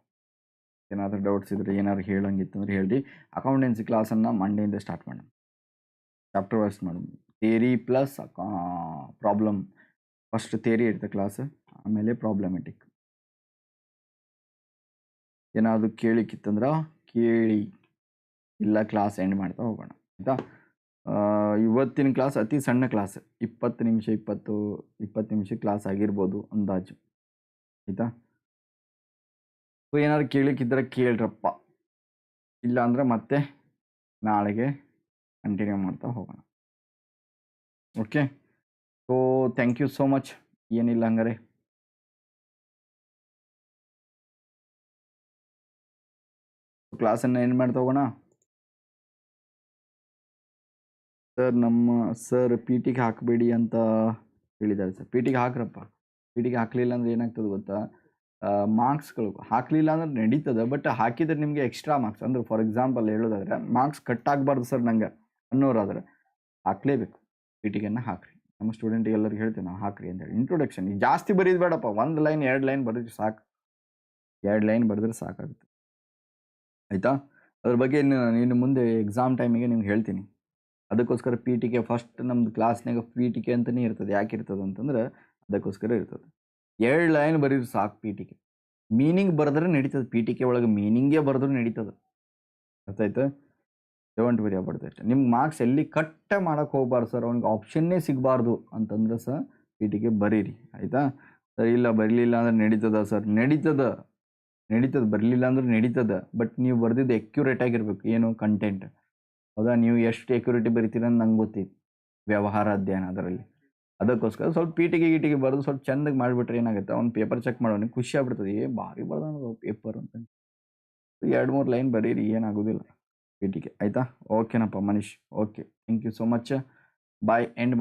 ಏನಾದರೂ ಡೌಟ್ಸ್ ಇದ್ರೆ ಏನಾದ್ರು ಹೇಳಂಗಿತ್ತಂದ್ರೆ ಹೇಳಿ ಅಕೌಂಟೆನ್ಸಿ ಕ್ಲಾಸನ್ನು ಮಂಡೆಯಿಂದ ಸ್ಟಾರ್ಟ್ ಮಾಡೋಣ. ಚಾಪ್ಟರ್ ವೈಸ್ ಮಾಡೋಣ. Theory plus problem first theory ಇರುತ್ತೆ ಕ್ಲಾಸ್ ಆಮೇಲೆ ಪ್ರಾಬ್ಲಮೆಟಿಕ್ ಏನಾದರೂ ಕೇಳಿಕ್ಕಿತ್ತಂದ್ರೆ ಕೇಳಿ. ಇಲ್ಲ ಕ್ಲಾಸ್ ಎಂಡ್ ಮಾಡ್ತಾ ಹೋಗೋಣ. ಆಯಿತಾ? ಇವತ್ತಿನ ಕ್ಲಾಸ್ ಅತಿ ಸಣ್ಣ ಕ್ಲಾಸ್ ಇಪ್ಪತ್ತು ನಿಮಿಷ ಇಪ್ಪತ್ತು ಇಪ್ಪತ್ತು ನಿಮಿಷ ಕ್ಲಾಸ್ ಆಗಿರ್ಬೋದು ಅಂದಾಜು. ಆಯಿತಾ? ಏನಾದ್ರು ಕೇಳಿಕ್ಕಿದ್ರೆ ಕೇಳ್ರಪ್ಪ. ಇಲ್ಲ ಅಂದ್ರೆ ಮತ್ತೆ ನಾಳೆಗೆ ಕಂಟಿನ್ಯೂ ಮಾಡ್ತಾ ಹೋಗೋಣ. Okay so thank you so much ಏನಿಲ್ಲ ಹಂಗಾರೆ. ಕ್ಲಾಸನ್ನು ಏನು ಮಾಡ್ತಾ ಹೋಗೋಣ. ಸರ್ ನಮ್ಮ ಸರ್ ಪಿ ಟಿಗೆ ಹಾಕಬೇಡಿ ಅಂತ ಹೇಳಿದ್ದಾರೆ ಸರ್ ಪಿ ಟಿಗೆ ಹಾಕ್ರಪ್ಪ. ಪಿ ಟಿಗೆ ಹಾಕಲಿಲ್ಲ ಅಂದ್ರೆ ಏನಾಗ್ತದೆ ಗೊತ್ತಾ? ಮಾರ್ಕ್ಸ್ಗಳು ಹಾಕಲಿಲ್ಲ ಅಂದ್ರೆ ನಡೀತದೆ ಬಟ್ ಹಾಕಿದ್ರೆ ನಿಮಗೆ ಎಕ್ಸ್ಟ್ರಾ ಮಾರ್ಕ್ಸ್ ಅಂದ್ರೆ ಫಾರ್ ಎಕ್ಸಾಂಪಲ್ ಹೇಳೋದಾದ್ರೆ ಮಾರ್ಕ್ಸ್ ಕಟ್ ಆಗಬಾರ್ದು ಸರ್ ನಂಗೆ ಅನ್ನೋರಾದ್ರೆ, ಹಾಕ್ಲೇಬೇಕು. ಪಿ ಟಿಗೆನ ಹಾಕ್ರಿ. ನಮ್ಮ ಸ್ಟೂಡೆಂಟ್ ಎಲ್ಲರಿಗೂ ಹೇಳ್ತೀವಿ ನಾವು ಹಾಕ್ರಿ ಅಂತ ಹೇಳಿ. ಇಂಟ್ರೊಡಕ್ಷನ್ ಜಾಸ್ತಿ ಬರೀದು ಬೇಡಪ್ಪ. ಒಂದು ಲೈನ್ ಎರಡು ಲೈನ್ ಬರೆದ್ರೆ ಸಾಕು. ಎರಡು ಲೈನ್ ಬರೆದ್ರೆ ಸಾಕಾಗುತ್ತೆ. ಆಯಿತಾ? ಅದ್ರ ಬಗ್ಗೆ ಇನ್ನು ಮುಂದೆ ಎಕ್ಸಾಮ್ ಟೈಮಿಗೆ ನಿಮ್ಗೆ ಹೇಳ್ತೀನಿ. ಅದಕ್ಕೋಸ್ಕರ ಪಿ ಟಿ ಕೆ ಫಸ್ಟ್ ನಮ್ದು ಕ್ಲಾಸ್ನಾಗ ಪಿ ಟಿ ಕೆ ಅಂತಲೇ ಇರ್ತದೆ. ಯಾಕೆ ಇರ್ತದೆ ಅಂತಂದ್ರೆ ಅದಕ್ಕೋಸ್ಕರ ಇರ್ತದೆ. ಎರಡು ಲೈನ್ ಬರೀರಿ ಸಾಕು ಪಿ ಟಿ ಕೆ ಮೀನಿಂಗ್ ಬರೆದ್ರೆ ನಡೀತದೆ. ಪಿ ಟಿ ಕೆ ಒಳಗೆ ಮೀನಿಂಗೇ ಬರೆದ್ರೂ ನಡೀತದೆ. ಗೊತ್ತಾಯ್ತು ಡೋಂಟ್ ವೆರಿ ಅಬೌಟ್ ದಟ್. ನಿಮ್ಗೆ ಮಾರ್ಕ್ಸ್ ಎಲ್ಲಿ ಕಟ್ಟೆ ಮಾಡೋಕ್ಕೆ ಹೋಗ್ಬಾರ್ದು ಸರ್, ಅವ್ನಿಗೆ ಆಪ್ಷನ್ನೇ ಸಿಗಬಾರ್ದು ಅಂತಂದ್ರೆ ಸರ್ ಪಿ ಟಿ ಕೆ ಬರೀರಿ. ಆಯಿತಾ? ಸರ್, ಇಲ್ಲ, ಬರಲಿಲ್ಲ ಅಂದ್ರೆ ನಡೀತದ ಸರ್. ನಡೀತದ. ನಡೀತದ, ಬರಲಿಲ್ಲ ಅಂದ್ರೆ ನಡೀತದ. ಬಟ್ ನೀವು ಬರೆದಿದ್ದು ಎಕ್ಯುರೇಟ್ ಆಗಿರ್ಬೇಕು. ಏನು ಕಂಟೆಂಟ್ ಹೌದಾ? ನೀವು ಎಷ್ಟು ಎಕ್ಯುರೇಟಿ ಬರಿತೀರ ನಂಗೆ ಗೊತ್ತಿತ್ತು ವ್ಯವಹಾರ ಅಧ್ಯಯನ ಅದರಲ್ಲಿ. ಅದಕ್ಕೋಸ್ಕರ ಸ್ವಲ್ಪ ಪೀಟಿಗೆ ಗೀಟಿಗೆ ಬರೆದು ಸ್ವಲ್ಪ ಚೆಂದಾಗಿ ಮಾಡಿಬಿಟ್ರೆ ಏನಾಗುತ್ತೆ? ಅವ್ನು ಪೇಪರ್ ಚೆಕ್ ಮಾಡೋನಿಗೆ ಖುಷಿ ಆಗ್ಬಿಡ್ತದೆ. ಏ, ಭಾರಿ ಬರ್ದಾನದ ಪೇಪರ್ ಅಂತ. ಎರಡು ಮೂರು ಲೈನ್ ಬರೀರಿ, ಏನಾಗೋದಿಲ್ಲ. ಪೀಟಿಗೆ ಆಯಿತಾ? ಓಕೆನಪ್ಪ Manish. Okay thank you so much bye and